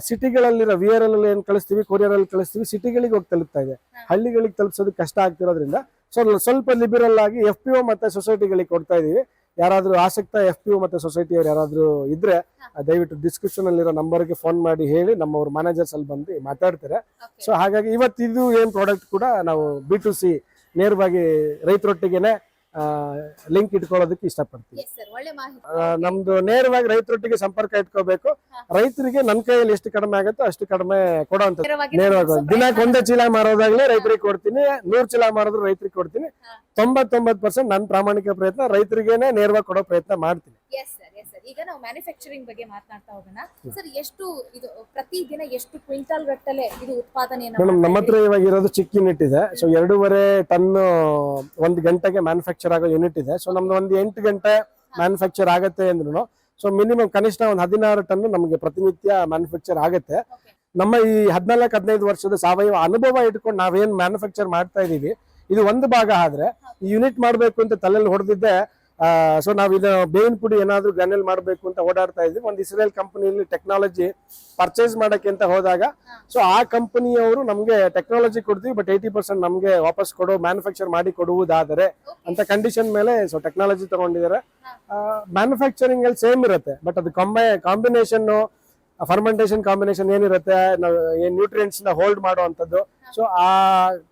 ಸಿಟಿಗಳಲ್ಲಿರೋ ವಿ ಆರ್ ಎಲ್ ಏನ್ ಕಳಿಸ್ತೀವಿ ಕೊರಿಯರ್ ಅಲ್ಲಿ ಕಳಿಸ್ತೀವಿ ಸಿಟಿಗಳಿಗೆ ಹೋಗಿ ತಲುಪ್ತಾ ಇದೆ. ಹಳ್ಳಿಗಳಿಗೆ ತಲುಪಿಸೋದು ಕಷ್ಟ ಆಗ್ತಿರೋದ್ರಿಂದ ಸೊ ಸ್ವಲ್ಪ ಲಿಬರಲ್ ಆಗಿ ಎಫ್ ಪಿ ಒ ಮತ್ತೆ ಸೊಸೈಟಿಗಳಿಗೆ ಕೊಡ್ತಾ ಇದೀವಿ. ಯಾರಾದರೂ ಆಸಕ್ತ ಎಫ್ ಪಿ ಒ ಮತ್ತೆ ಸೊಸೈಟಿ ಯಾರಾದರೂ ಯಾರಾದ್ರೂ ಇದ್ರೆ ದಯವಿಟ್ಟು ಡಿಸ್ಕ್ರಿಪ್ಷನಲ್ಲಿರೋ ನಂಬರ್ಗೆ ಫೋನ್ ಮಾಡಿ ಹೇಳಿ ನಮ್ಮವ್ರ ಮ್ಯಾನೇಜರ್ಸ್ ಅಲ್ಲಿ ಬಂದು ಮಾತಾಡ್ತಾರೆ. ಸೊ ಹಾಗಾಗಿ ಇವತ್ತು ಇದು ಏನ್ ಪ್ರಾಡಕ್ಟ್ ಕೂಡ ನಾವು ಬಿ ಟು ಸಿ ನೇರವಾಗಿ ರೈತರೊಟ್ಟಿಗೆನೆ ಲಿಂಕ್ ಇಟ್ಕೊಳ್ಳೋದಕ್ಕೆ ಇಷ್ಟಪಡ್ತೀವಿ ನಮ್ದು ನೇರವಾಗಿ ರೈತರೊಟ್ಟಿಗೆ ಸಂಪರ್ಕ ಇಟ್ಕೋಬೇಕು. ರೈತರಿಗೆ ನಮ್ ಕೈಯಲ್ಲಿ ಎಷ್ಟು ಕಡಿಮೆ ಆಗುತ್ತೋ ಅಷ್ಟು ಕಡಿಮೆ ನೇರವಾಗಿ ನೇರವಾಗಿ ದಿನಕ್ಕೆ ಒಂದೇ ಚೀಲ ಮಾರೋದಾಗ್ಲಿ ರೈತರಿಗೆ ಕೊಡ್ತೀನಿ. ನೂರ್ ಚೀಲ ಮಾರೋದ್ರು ರೈತರಿಗೆ ಕೊಡ್ತೀನಿ. ತೊಂಬತ್ತೊಂಬತ್ ಪರ್ಸೆಂಟ್ ನನ್ನ ಪ್ರಾಮಾಣಿಕ ಪ್ರಯತ್ನ ರೈತರಿಗೇನೆ ನೇರವಾಗಿ ಕೊಡೋ ಪ್ರಯತ್ನ ಮಾಡ್ತೀನಿ. ಎಸ್ ಸರ್ ಎಸ್ ಸರ್ ಈಗ ನಾವು ಮ್ಯಾನುಫ್ಯಾಕ್ಚರಿಂಗ್ ಬಗ್ಗೆ ಮಾತನಾಡ್ತಾ ಹೋಗೋಣ. ಸರ್ ಎಷ್ಟು ಇದು ಪ್ರತಿ ದಿನ ಎಷ್ಟು ಕ್ವಿಂಟಲ್ ಗಟ್ಟಲೆ ಇದು ಉತ್ಪಾದನೆಯನ್ನ ಮೇಡಮ್ ನಮ್ಮ ಹತ್ರ ಇವಾಗ ಇರೋದು ಚಿಕ್ಕ ಯೂನಿಟ್ ಇದೆ. ಸೊ ಎರಡೂವರೆ ಟನ್ ಒಂದು ಗಂಟೆಗೆ ಮ್ಯಾನುಫ್ಯಾಕ್ಚರ್ ಆಗೋ ಯೂನಿಟ್ ಇದೆ. ಸೊ ನಮ್ದು ಒಂದು ಎಂಟು ಗಂಟೆ ಮ್ಯಾನುಫ್ಯಾಕ್ಚರ್ ಆಗುತ್ತೆ ಅಂದ್ರೂ ಸೊ ಮಿನಿಮಮ್ ಕನಿಷ್ಠ ಒಂದು ಹದಿನಾರು ಟನ್ ನಮಗೆ ಪ್ರತಿನಿತ್ಯ ಮ್ಯಾನುಫ್ಯಾಕ್ಚರ್ ಆಗುತ್ತೆ. ನಮ್ಮ ಈ ಹದಿನಾಲ್ಕು ಹದಿನೈದು ವರ್ಷದ ಸಾವಯವ ಅನುಭವ ಇಟ್ಕೊಂಡು ನಾವೇನ್ ಮ್ಯಾನುಫ್ಯಾಕ್ಚರ್ ಮಾಡ್ತಾ ಇದೀವಿ ಇದು ಒಂದು ಭಾಗ ಆದ್ರೆ ಯೂನಿಟ್ ಮಾಡ್ಬೇಕು ಅಂತ ತಲೆಯಲ್ಲಿ ಹೊಡೆದಿದ್ದೆ ಸೊ ನಾವು ಇದು ಬೇವಿನ ಪುಡಿ ಏನಾದ್ರೂ ಗನ್ನಲ್ಲಿ ಮಾಡಬೇಕು ಅಂತ ಓಡಾಡ್ತಾ ಇದ್ವಿ. ಒಂದು ಇಸ್ರೇಲ್ ಕಂಪನಿಯಲ್ಲಿ ಟೆಕ್ನಾಲಜಿ ಪರ್ಚೇಸ್ ಮಾಡಕ್ಕೆ ಅಂತ ಹೋದಾಗ ಸೊ ಆ ಕಂಪನಿಯವರು ನಮಗೆ ಟೆಕ್ನಾಲಜಿ ಕೊಡ್ತೀವಿ ಬಟ್ ಏಯ್ಟಿ ಪರ್ಸೆಂಟ್ ನಮಗೆ ವಾಪಸ್ ಕೊಡೋ ಮ್ಯಾನುಫ್ಯಾಕ್ಚರ್ ಮಾಡಿ ಕೊಡುವುದಾದರೆ ಅಂತ ಕಂಡೀಷನ್ ಮೇಲೆ ಸೊ ಟೆಕ್ನಾಲಜಿ ತಗೊಂಡಿದ್ದಾರೆ. ಮ್ಯಾನುಫ್ಯಾಕ್ಚರಿಂಗ್ ಅಲ್ಲಿ ಸೇಮ್ ಇರುತ್ತೆ ಬಟ್ ಅದು ಕಾಂಬೈ ಕಾಂಬಿನೇಷನ್ ಫರ್ಮೆಂಟೇಷನ್ ಕಾಂಬಿನೇಷನ್ ಏನಿರುತ್ತೆ ಏನು ನ್ಯೂಟ್ರಿಯೆಂಟ್ಸ್ನ ಹೋಲ್ಡ್ ಮಾಡುವಂತದ್ದು ಸೊ ಆ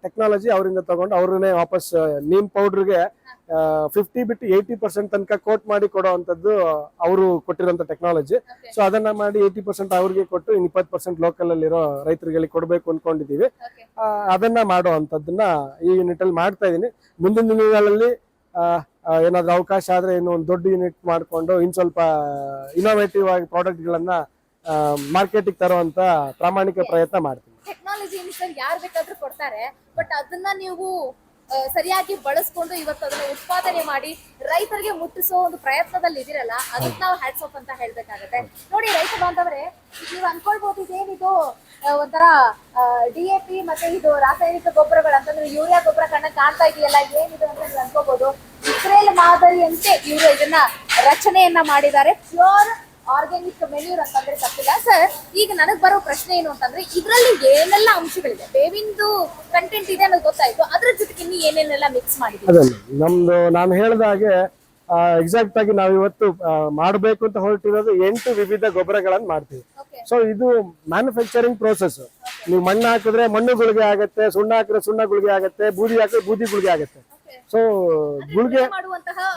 ಟೆಕ್ನಾಲಜಿ ಅವರಿಂದ ತಗೊಂಡು ಅವ್ರನ್ನೇ ವಾಪಸ್ ನೀಮ್ ಪೌಡರ್ಗೆ ಫಿಫ್ಟಿ ಬಿಟ್ಟು ಏಯ್ಟಿ ಪರ್ಸೆಂಟ್ ತನಕ ಕೋಟ್ ಮಾಡಿ ಕೊಡುವಂತದ್ದು ಅವರು ಕೊಟ್ಟಿರೋಂಥ ಟೆಕ್ನಾಲಜಿ. ಸೊ ಅದನ್ನ ಮಾಡಿ ಏಯ್ಟಿ ಪರ್ಸೆಂಟ್ ಅವ್ರಿಗೆ ಕೊಟ್ಟು ಇನ್ನು ಇಪ್ಪತ್ತು ಪರ್ಸೆಂಟ್ ಲೋಕಲ್ ಅಲ್ಲಿರೋ ರೈತರಿಗೆ ಕೊಡಬೇಕು ಅನ್ಕೊಂಡಿದೀವಿ ಅದನ್ನ ಮಾಡೋ ಈ ಯೂನಿಟ್ ಅಲ್ಲಿ ಮಾಡ್ತಾ ಇದೀನಿ ಮುಂದಿನ ದಿನಗಳಲ್ಲಿ ಏನಾದ್ರೂ ಅವಕಾಶ ಆದ್ರೆ ಇನ್ನೊಂದು ಒಂದು ದೊಡ್ಡ ಯೂನಿಟ್ ಮಾಡ್ಕೊಂಡು ಇನ್ ಸ್ವಲ್ಪ ಇನೋವೇಟಿವ್ ಆಗಿ ಪ್ರಾಡಕ್ಟ್ ಗಳನ್ನ ಮಾರ್ಕೆಟಿಗೆ ತರುವಂತ ಪ್ರಾಮಾಣಿಕ ಪ್ರಯತ್ನ ಮಾಡ್ತೀವಿ ಟೆಕ್ನಾಲಜಿ ಯಾರು ಬೇಕಾದ್ರೂ ಕೊಡ್ತಾರೆ ಬಟ್ ಅದನ್ನ ನೀವು ಸರಿಯಾಗಿ ಬಳಸ್ಕೊಂಡು ಇವತ್ತು ಅದನ್ನ ಉತ್ಪಾದನೆ ಮಾಡಿ ರೈತರಿಗೆ ಮುಟ್ಟಿಸೋ ಒಂದು ಪ್ರಯತ್ನದಲ್ಲಿ ಇದಿರಲ್ಲ, ಅದಕ್ಕೆ ನಾವು ಹ್ಯಾಟ್ಸ್ ಆಫ್ ಅಂತ ಹೇಳ್ಬೇಕಾಗತ್ತೆ. ನೋಡಿ ರೈತ ಬಾಂಧವರೇ, ನೀವು ಅನ್ಕೊಳ್ಬಹುದು ಇದೇನಿದು ಒಂಥರ ಡಿ ಎ ಪಿ ಮತ್ತೆ ಇದು ರಾಸಾಯನಿಕ ಗೊಬ್ಬರಗಳು, ಅಂತಂದ್ರೆ ಯೂರಿಯಾ ಗೊಬ್ಬರ ಕಣ್ಣ ಕಾಣ್ತಾ ಇದೆಯಲ್ಲ, ಏನಿದು ಅಂತ ನೀವು ಅನ್ಕೋಬಹುದು ಇಸ್ರೇಲ್ ಮಾದರಿಯಂತೆ ಇವರು ಇದನ್ನ ರಚನೆಯನ್ನ ಮಾಡಿದ್ದಾರೆ. ಪ್ಯೂರ್ ಆರ್ಗ್ಯಾನಿಕ್ ಮೆನ್ಯೂರ್ ಅಂತಂದ್ರೆ ತಪ್ಪಿಲ್ಲ. ಸರ್ ಈಗ ನನಗ್ ಬರೋ ಪ್ರಶ್ನೆ ಏನು ಅಂತಂದ್ರೆ ಇದ್ರಲ್ಲಿ ಏನೆಲ್ಲ ಅಂಶಗಳಿದೆ? ಬೇವಿಂದು ಕಂಟೆಂಟ್ ಇದೆ ಅನ್ನೋದು ಗೊತ್ತಾಯ್ತು. ಅದ್ರ ಜೊತೆಗೆ ಇನ್ನು ಏನೇನೆಲ್ಲ ಮಿಕ್ಸ್ ಅದನ್ನ ನಮ್ದು ನಾನು ಹೇಳಿದ ಹಾಗೆ ಎಕ್ಸಾಕ್ಟ್ ಆಗಿ ನಾವು ಇವತ್ತು ಮಾಡಬೇಕು ಅಂತ ಹೊರಟಿರೋದು ಎಂಟು ವಿವಿಧ ಗೊಬ್ಬರಗಳನ್ನ ಮಾಡ್ತೀವಿ. ಸೊ ಇದು ಮ್ಯಾನುಫ್ಯಾಕ್ಚರಿಂಗ್ ಪ್ರೋಸೆಸ್ ನೀವು ಮಣ್ಣು ಹಾಕಿದ್ರೆ ಮಣ್ಣು ಗುಳಿಗೆ ಆಗತ್ತೆ ಸುಣ್ಣ ಹಾಕಿದ್ರೆ ಸುಣ್ಣ ಗುಳಿಗೆ ಆಗತ್ತೆ ಬೂದಿ ಹಾಕಿದ್ರೆ ಬೂದಿ ಗುಳಿಗೆ ಆಗತ್ತೆ. ಸೊ ಗುಳಿಗೆ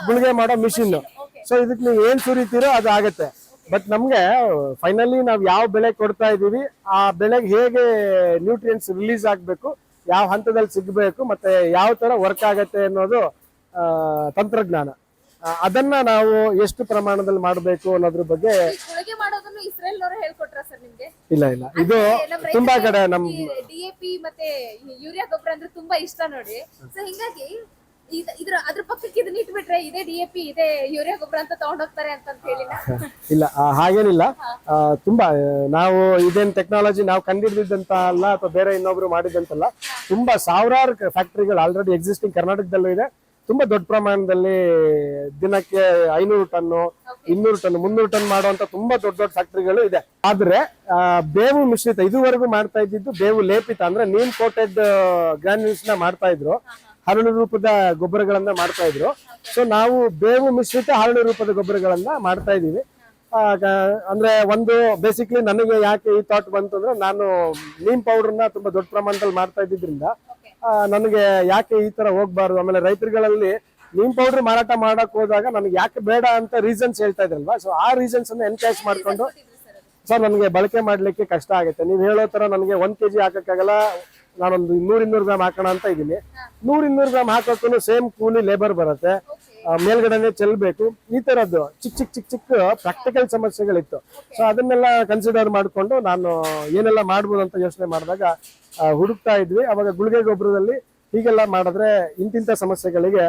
ಗುಳಿಗೆ ಮಾಡೋ ಮಿಷಿನ್ ಸೊ ಇದಕ್ಕೆ ನೀವು ಏನ್ ಸುರಿತೀರೋ ಅದು ಆಗತ್ತೆ. ಬಟ್ ನಮ್ಗೆ ಫೈನಲಿ ನಾವು ಯಾವ ಬೆಳೆ ಕೊಡ್ತಾ ಇದೀವಿ ಆ ಬೆಳೆಗೆ ಹೇಗೆ ನ್ಯೂಟ್ರಿಯೆಂಟ್ಸ್ ರಿಲೀಸ್ ಆಗ್ಬೇಕು ಯಾವ ಹಂತದಲ್ಲಿ ಸಿಗ್ಬೇಕು ಮತ್ತೆ ಯಾವ ತರ ವರ್ಕ್ ಆಗತ್ತೆ ಅನ್ನೋದು ತಂತ್ರಜ್ಞಾನ. ಅದನ್ನ ನಾವು ಎಷ್ಟು ಪ್ರಮಾಣದಲ್ಲಿ ಮಾಡಬೇಕು ಅನ್ನೋದ್ರ ಬಗ್ಗೆ ಇಲ್ಲ ಇಲ್ಲ. ಇದು ತುಂಬಾ ಕಡೆ ನಮ್ ಡಿ ಎ ಪಿ ಮತ್ತೆ ಯೂರಿಯಾ ಗೊಬ್ಬರ ಅಂದ್ರೆ ತುಂಬಾ ಇಷ್ಟ ನೋಡಿ. ಸೊ ಹಿಂಗಾಗಿ ಇದ್ರ ಅದ್ರ ಪಕ್ಕಕ್ಕೆ ಇದನ್ನ ಇಟ್ಬಿಟ್ರೆ ಇದೇ ಡಿ ಎ ಪಿ ಇದೇ ಯೂರಿಯಾ ಗೊಬ್ಬರ ಅಂತ ತಗೊಂಡೋಗ್ತಾರೆ ಅಂತ ಇಲ್ಲ ಆ, ಹಾಗೇನಿಲ್ಲ. ಆ, ತುಂಬಾ ಆ, ನಾವು ಇದೇನ್ ಟೆಕ್ನಾಲಜಿ ನಾವು ಕಂಡಿಡಿದಂತ ಅಲ್ಲ ಅಥವಾ ಬೇರೆ ಇನ್ನೊಬ್ರು ಮಾಡಿದಂತಲ್ಲ ತುಂಬಾ ಸಾವಿರಾರು ಫ್ಯಾಕ್ಟರಿಗಳು ಆಲ್ರೆಡಿ ಎಕ್ಸಿಸ್ಟಿಂಗ್ ಕರ್ನಾಟಕದಲ್ಲೂ ಇದೆ. ತುಂಬಾ ದೊಡ್ಡ ಪ್ರಮಾಣದಲ್ಲಿ ದಿನಕ್ಕೆ ಐನೂರು ಟನ್ ಇನ್ನೂರು ಟನ್ ಮುನ್ನೂರು ಟನ್ ಮಾಡುವಂತ ತುಂಬಾ ದೊಡ್ಡ ದೊಡ್ಡ ಫ್ಯಾಕ್ಟರಿಗಳು ಇದೆ. ಆದ್ರೆ ಆ, ಬೇವು ಮಿಶ್ರಿತ ಇದುವರೆಗೂ ಮಾಡ್ತಾ ಇದ್ದಿದ್ದು ಬೇವು ಲೇಪಿತ ಅಂದ್ರೆ ನೀಮ್ ಕೋಟೆಡ್ ಗ್ರಾನ್ಯೂಲ್ಸ್ನ ಮಾಡ್ತಾ ಇದ್ರು. ಹರಳು ರೂಪದ ಗೊಬ್ಬರಗಳನ್ನ ಮಾಡ್ತಾ ಇದ್ರು. ಸೊ ನಾವು ಬೇವು ಮಿಶ್ರಿತ ಹರಳು ರೂಪದ ಗೊಬ್ಬರಗಳನ್ನ ಮಾಡ್ತಾ ಇದೀವಿ ಆ, ಅಂದ್ರೆ ಒಂದು ಬೇಸಿಕ್ಲಿ ನನಗೆ ಯಾಕೆ ಈ ಥಾಟ್ ಬಂತು ಅಂದ್ರೆ ನಾನು ನೀಮ್ ಪೌಡರ್ನ ತುಂಬಾ ದೊಡ್ಡ ಪ್ರಮಾಣದಲ್ಲಿ ಮಾಡ್ತಾ ಇದ್ದಿದ್ರಿಂದ ನನಗೆ ಯಾಕೆ ಈ ತರ ಹೋಗ್ಬಾರ್ದು? ಆಮೇಲೆ ರೈತರುಗಳಲ್ಲಿ ನೀಮ್ ಪೌಡರ್ ಮಾರಾಟ ಮಾಡಕ್ ಹೋದಾಗ ನನಗೆ ಯಾಕೆ ಬೇಡ ಅಂತ ರೀಸನ್ಸ್ ಹೇಳ್ತಾ ಇದ್ರಲ್ವಾ? ಸೊ ಆ ರೀಸನ್ಸ್ ಅನ್ನ ಎನ್ಕರೇಜ್ ಮಾಡ್ಕೊಂಡು ಸರ್, ನನಗೆ ಬಳಕೆ ಮಾಡಲಿಕ್ಕೆ ಕಷ್ಟ ಆಗುತ್ತೆ. ನೀವು ಹೇಳೋ ತರ ನನಗೆ ಒಂದ್ ಕೆಜಿ ಹಾಕಕ್ಕಾಗಲ್ಲ. ನಾನೊಂದು ಇನ್ನೂರು ಇನ್ನೂರು ಗ್ರಾಮ್ ಹಾಕೋಣ ಅಂತ ಇದ್ದೀನಿ. ನೂರು ಇನ್ನೂರು ಗ್ರಾಮ್ ಹಾಕೋಕ್ಕೂ ಸೇಮ್ ಕೂಲಿ ಲೇಬರ್ ಬರುತ್ತೆ. ಮೇಲ್ಗಡೆನೆ ಚೆಲ್ಬೇಕು ಈ ತರದ್ದು ಚಿಕ್ಕ ಚಿಕ್ಕ ಚಿಕ್ಕ ಚಿಕ್ಕ ಪ್ರಾಕ್ಟಿಕಲ್ ಸಮಸ್ಯೆಗಳಿತ್ತು. ಸೊ ಅದನ್ನೆಲ್ಲ ಕನ್ಸಿಡರ್ ಮಾಡಿಕೊಂಡು ನಾನು ಏನೆಲ್ಲ ಮಾಡ್ಬೋದು ಅಂತ ಯೋಚನೆ ಮಾಡಿದಾಗ ಹುಡುಕ್ತಾ ಇದ್ವಿ. ಅವಾಗ ಗುಳಿಗೆ ಗೊಬ್ಬರದಲ್ಲಿ ಹೀಗೆಲ್ಲ ಮಾಡಿದ್ರೆ ಇಂತಿಂತ ಸಮಸ್ಯೆಗಳಿಗೆ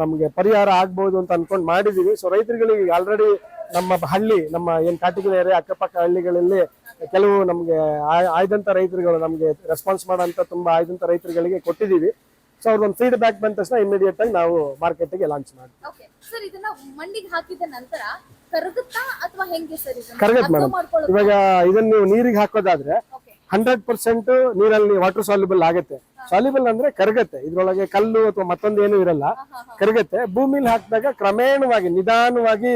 ನಮಗೆ ಪರಿಹಾರ ಆಗ್ಬೋದು ಅಂತ ಅನ್ಕೊಂಡ್ ಮಾಡಿದೀವಿ. ಸೊ ರೈತರುಗಳಿಗೆ ಆಲ್ರೆಡಿ ನಮ್ಮ ಹಳ್ಳಿ ನಮ್ಮ ಏನ್ ಕಾಟಿಗಿನ ಏರಿಯಾ ಅಕ್ಕಪಕ್ಕ ಹಳ್ಳಿಗಳಲ್ಲಿ ಕೆಲವು ನಮ್ಗೆ ಆಯ್- ಆಯ್ದಂತ ರೈತರುಗಳು ನಮ್ಗೆ ರೆಸ್ಪಾನ್ಸ್ ಮಾಡೋಂತ ತುಂಬಾ ಆಯ್ದಂತ ರೈತರುಗಳಿಗೆ ಕೊಟ್ಟಿದೀವಿ ಸೊ ಅವ್ರೊಂದು ಫೀಡ್ಬ್ಯಾಕ್ ಬಂದ ತಕ್ಷಣ ಇಮಿಡಿಯೇಟ್ ಆಗಿ ನಾವು ಮಾರ್ಕೆಟ್ಗೆ ಲಾಂಚ್ ಮಾಡ್ತೀವಿ. ಸರ್ ಇದನ್ನ ಮಂಡಿಗೆ ಹಾಕಿದ ನಂತರ ಕರಗುತ್ತಾ ಅಥವಾ ಹೆಂಗೆ ಸರ್ ಇದನ್ನ? ಕರಗತ್ ಮೇಡಮ್ ಇವಾಗ ಇದನ್ನ ನೀವು ನೀರಿಗೆ ಹಾಕೋದಾದ್ರೆ ಹಂಡ್ರೆಡ್ ಪರ್ಸೆಂಟ್ ನೀರಲ್ಲಿ ವಾಟರ್ ಸಾಲ್ಯುಬಲ್ ಆಗುತ್ತೆ. ಸಾಲ್ಯುಬಲ್ ಅಂದ್ರೆ ಕರಗತ್ತೆ. ಇದ್ರೊಳಗೆ ಕಲ್ಲು ಅಥವಾ ಮತ್ತೊಂದು ಏನು ಇರಲ್ಲ. ಕರಗತ್ತೆ. ಭೂಮಿಲಿ ಹಾಕಿದಾಗ ಕ್ರಮೇಣವಾಗಿ ನಿಧಾನವಾಗಿ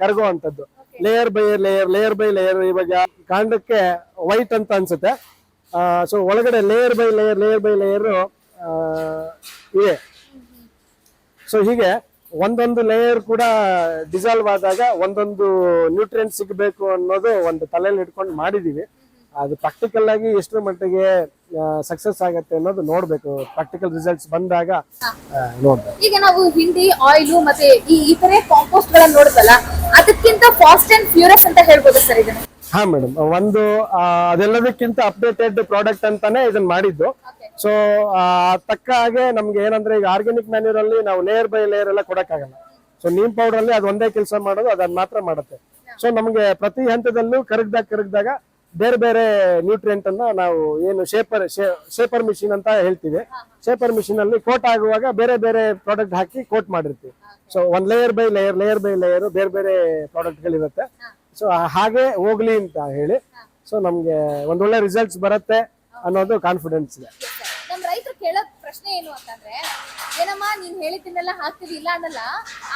ಕರಗುವಂತದ್ದು layer by layer layer by layer ಇವಾಗ ಕಾಂಡಕ್ಕೆ ವೈಟ್ ಅಂತ ಅನ್ಸುತ್ತೆ. ಸೊ ಒಳಗಡೆ layer by layer layer by layer ಇದೆ. ಸೊ ಹೀಗೆ ಒಂದೊಂದು ಲೇಯರ್ ಕೂಡ ಡಿಸಾಲ್ವ್ ಆದಾಗ ಒಂದೊಂದು ನ್ಯೂಟ್ರಿಯೆಂಟ್ ಸಿಗಬೇಕು ಅನ್ನೋದು ಒಂದು ತಲೆಯಲ್ಲಿ ಇಟ್ಕೊಂಡು ಮಾಡಿದೀವಿ. ಅದು ಪ್ರಾಕ್ಟಿಕಲ್ ಆಗಿ ಎಷ್ಟರ ಮಟ್ಟಿಗೆ ಸಕ್ಸಸ್ ಆಗತ್ತೆ ಅನ್ನೋದು ನೋಡ್ಬೇಕು. ಪ್ರಾಕ್ಟಿಕಲ್ ರಿಸಲ್ಟ್ಸ್ ಬಂದಾಗ ನೋಡ್ಬೇಕು. ಈಗ ನಾವು ಹಿಂಡಿ ಆಯಿಲ್ ಮತ್ತೆ ಈ ಇತರೆ ತರ ಕಾಂಪೋಸ್ಟ್ ಗಳನ್ನ ನೋಡಿದಲ್ಲ ಅದಕ್ಕಿಂತ ಫಾಸ್ಟ್ ಅಂಡ್ ಫ್ಯೂರಿಯಸ್ ಅಂತ ಹೇಳ್ಬೋದು ಸರ್ ಇದನ್ನ? ಹಾ ಮೇಡಮ್ ಒಂದು ಅದೆಲ್ಲದಕ್ಕಿಂತ ಅಪ್ಡೇಟೆಡ್ ಪ್ರಾಡಕ್ಟ್ ಅಂತಾನೆ ಇದನ್ನ ಮಾಡಿದ್ದು. ಸೊ ತಕ್ಕ ಹಾಗೆ ನಮ್ಗೆ ಏನಂದ್ರೆ ಈಗ ಆರ್ಗ್ಯಾನಿಕ್ ಮ್ಯಾನ್ಯೂರ್ ಅಲ್ಲಿ ನಾವು ಲೇಯರ್ ಬೈ ಲೇಯರ್ ಎಲ್ಲ ಕೊಡಕ್ಕಾಗಲ್ಲ. ಸೊ ನೀಮ್ ಪೌಡರ್ ಅಲ್ಲಿ ಅದು ಒಂದೇ ಕೆಲಸ ಮಾಡೋದು ಅದನ್ನ ಮಾತ್ರ ಮಾಡುತ್ತೆ. ಸೊ ನಮ್ಗೆ ಪ್ರತಿ ಹಂತದಲ್ಲೂ ಕರಗ್ದಾಗ ಕರಗ್ದಾಗ ಬೇರೆ ಬೇರೆ ನ್ಯೂಟ್ರಿಯೆಂಟ್ ಅನ್ನ ನಾವು ಏನು ಶೇಪರ್ ಶೇಪರ್ ಮಿಷಿನ್ ಅಂತ ಹೇಳ್ತೀವಿ. ಶೇಪರ್ ಮಿಷಿನ್ ಅಲ್ಲಿ ಕೋಟ್ ಆಗುವಾಗ ಬೇರೆ ಬೇರೆ ಪ್ರಾಡಕ್ಟ್ ಹಾಕಿ ಕೋಟ್ ಮಾಡಿರ್ತೀವಿ. ಸೊ ಒಂದ್ layer by layer layer by layer ಬೇರೆ ಬೇರೆ ಪ್ರಾಡಕ್ಟ್ ಗಳಿರುತ್ತೆ. ಸೊ ಹಾಗೆ ಹೋಗ್ಲಿ ಅಂತ ಹೇಳಿ. ಸೊ ನಮ್ಗೆ ಒಂದೊಳ್ಳೆ ರಿಸಲ್ಟ್ಸ್ ಬರುತ್ತೆ ಅನ್ನೋದು ಕಾನ್ಫಿಡೆನ್ಸ್ ಇದೆ. ನಮ್ ರೈತರು ಕೇಳೋ ಪ್ರಶ್ನೆ ಏನು ಅಂತಂದ್ರೆ ಏನಮ್ಮ ನೀನ್ ಹೇಳಿದ್ದನ್ನೆಲ್ಲ ಹಾಕ್ತೀವಿ ಇಲ್ಲ ಅನ್ನಲ್ಲ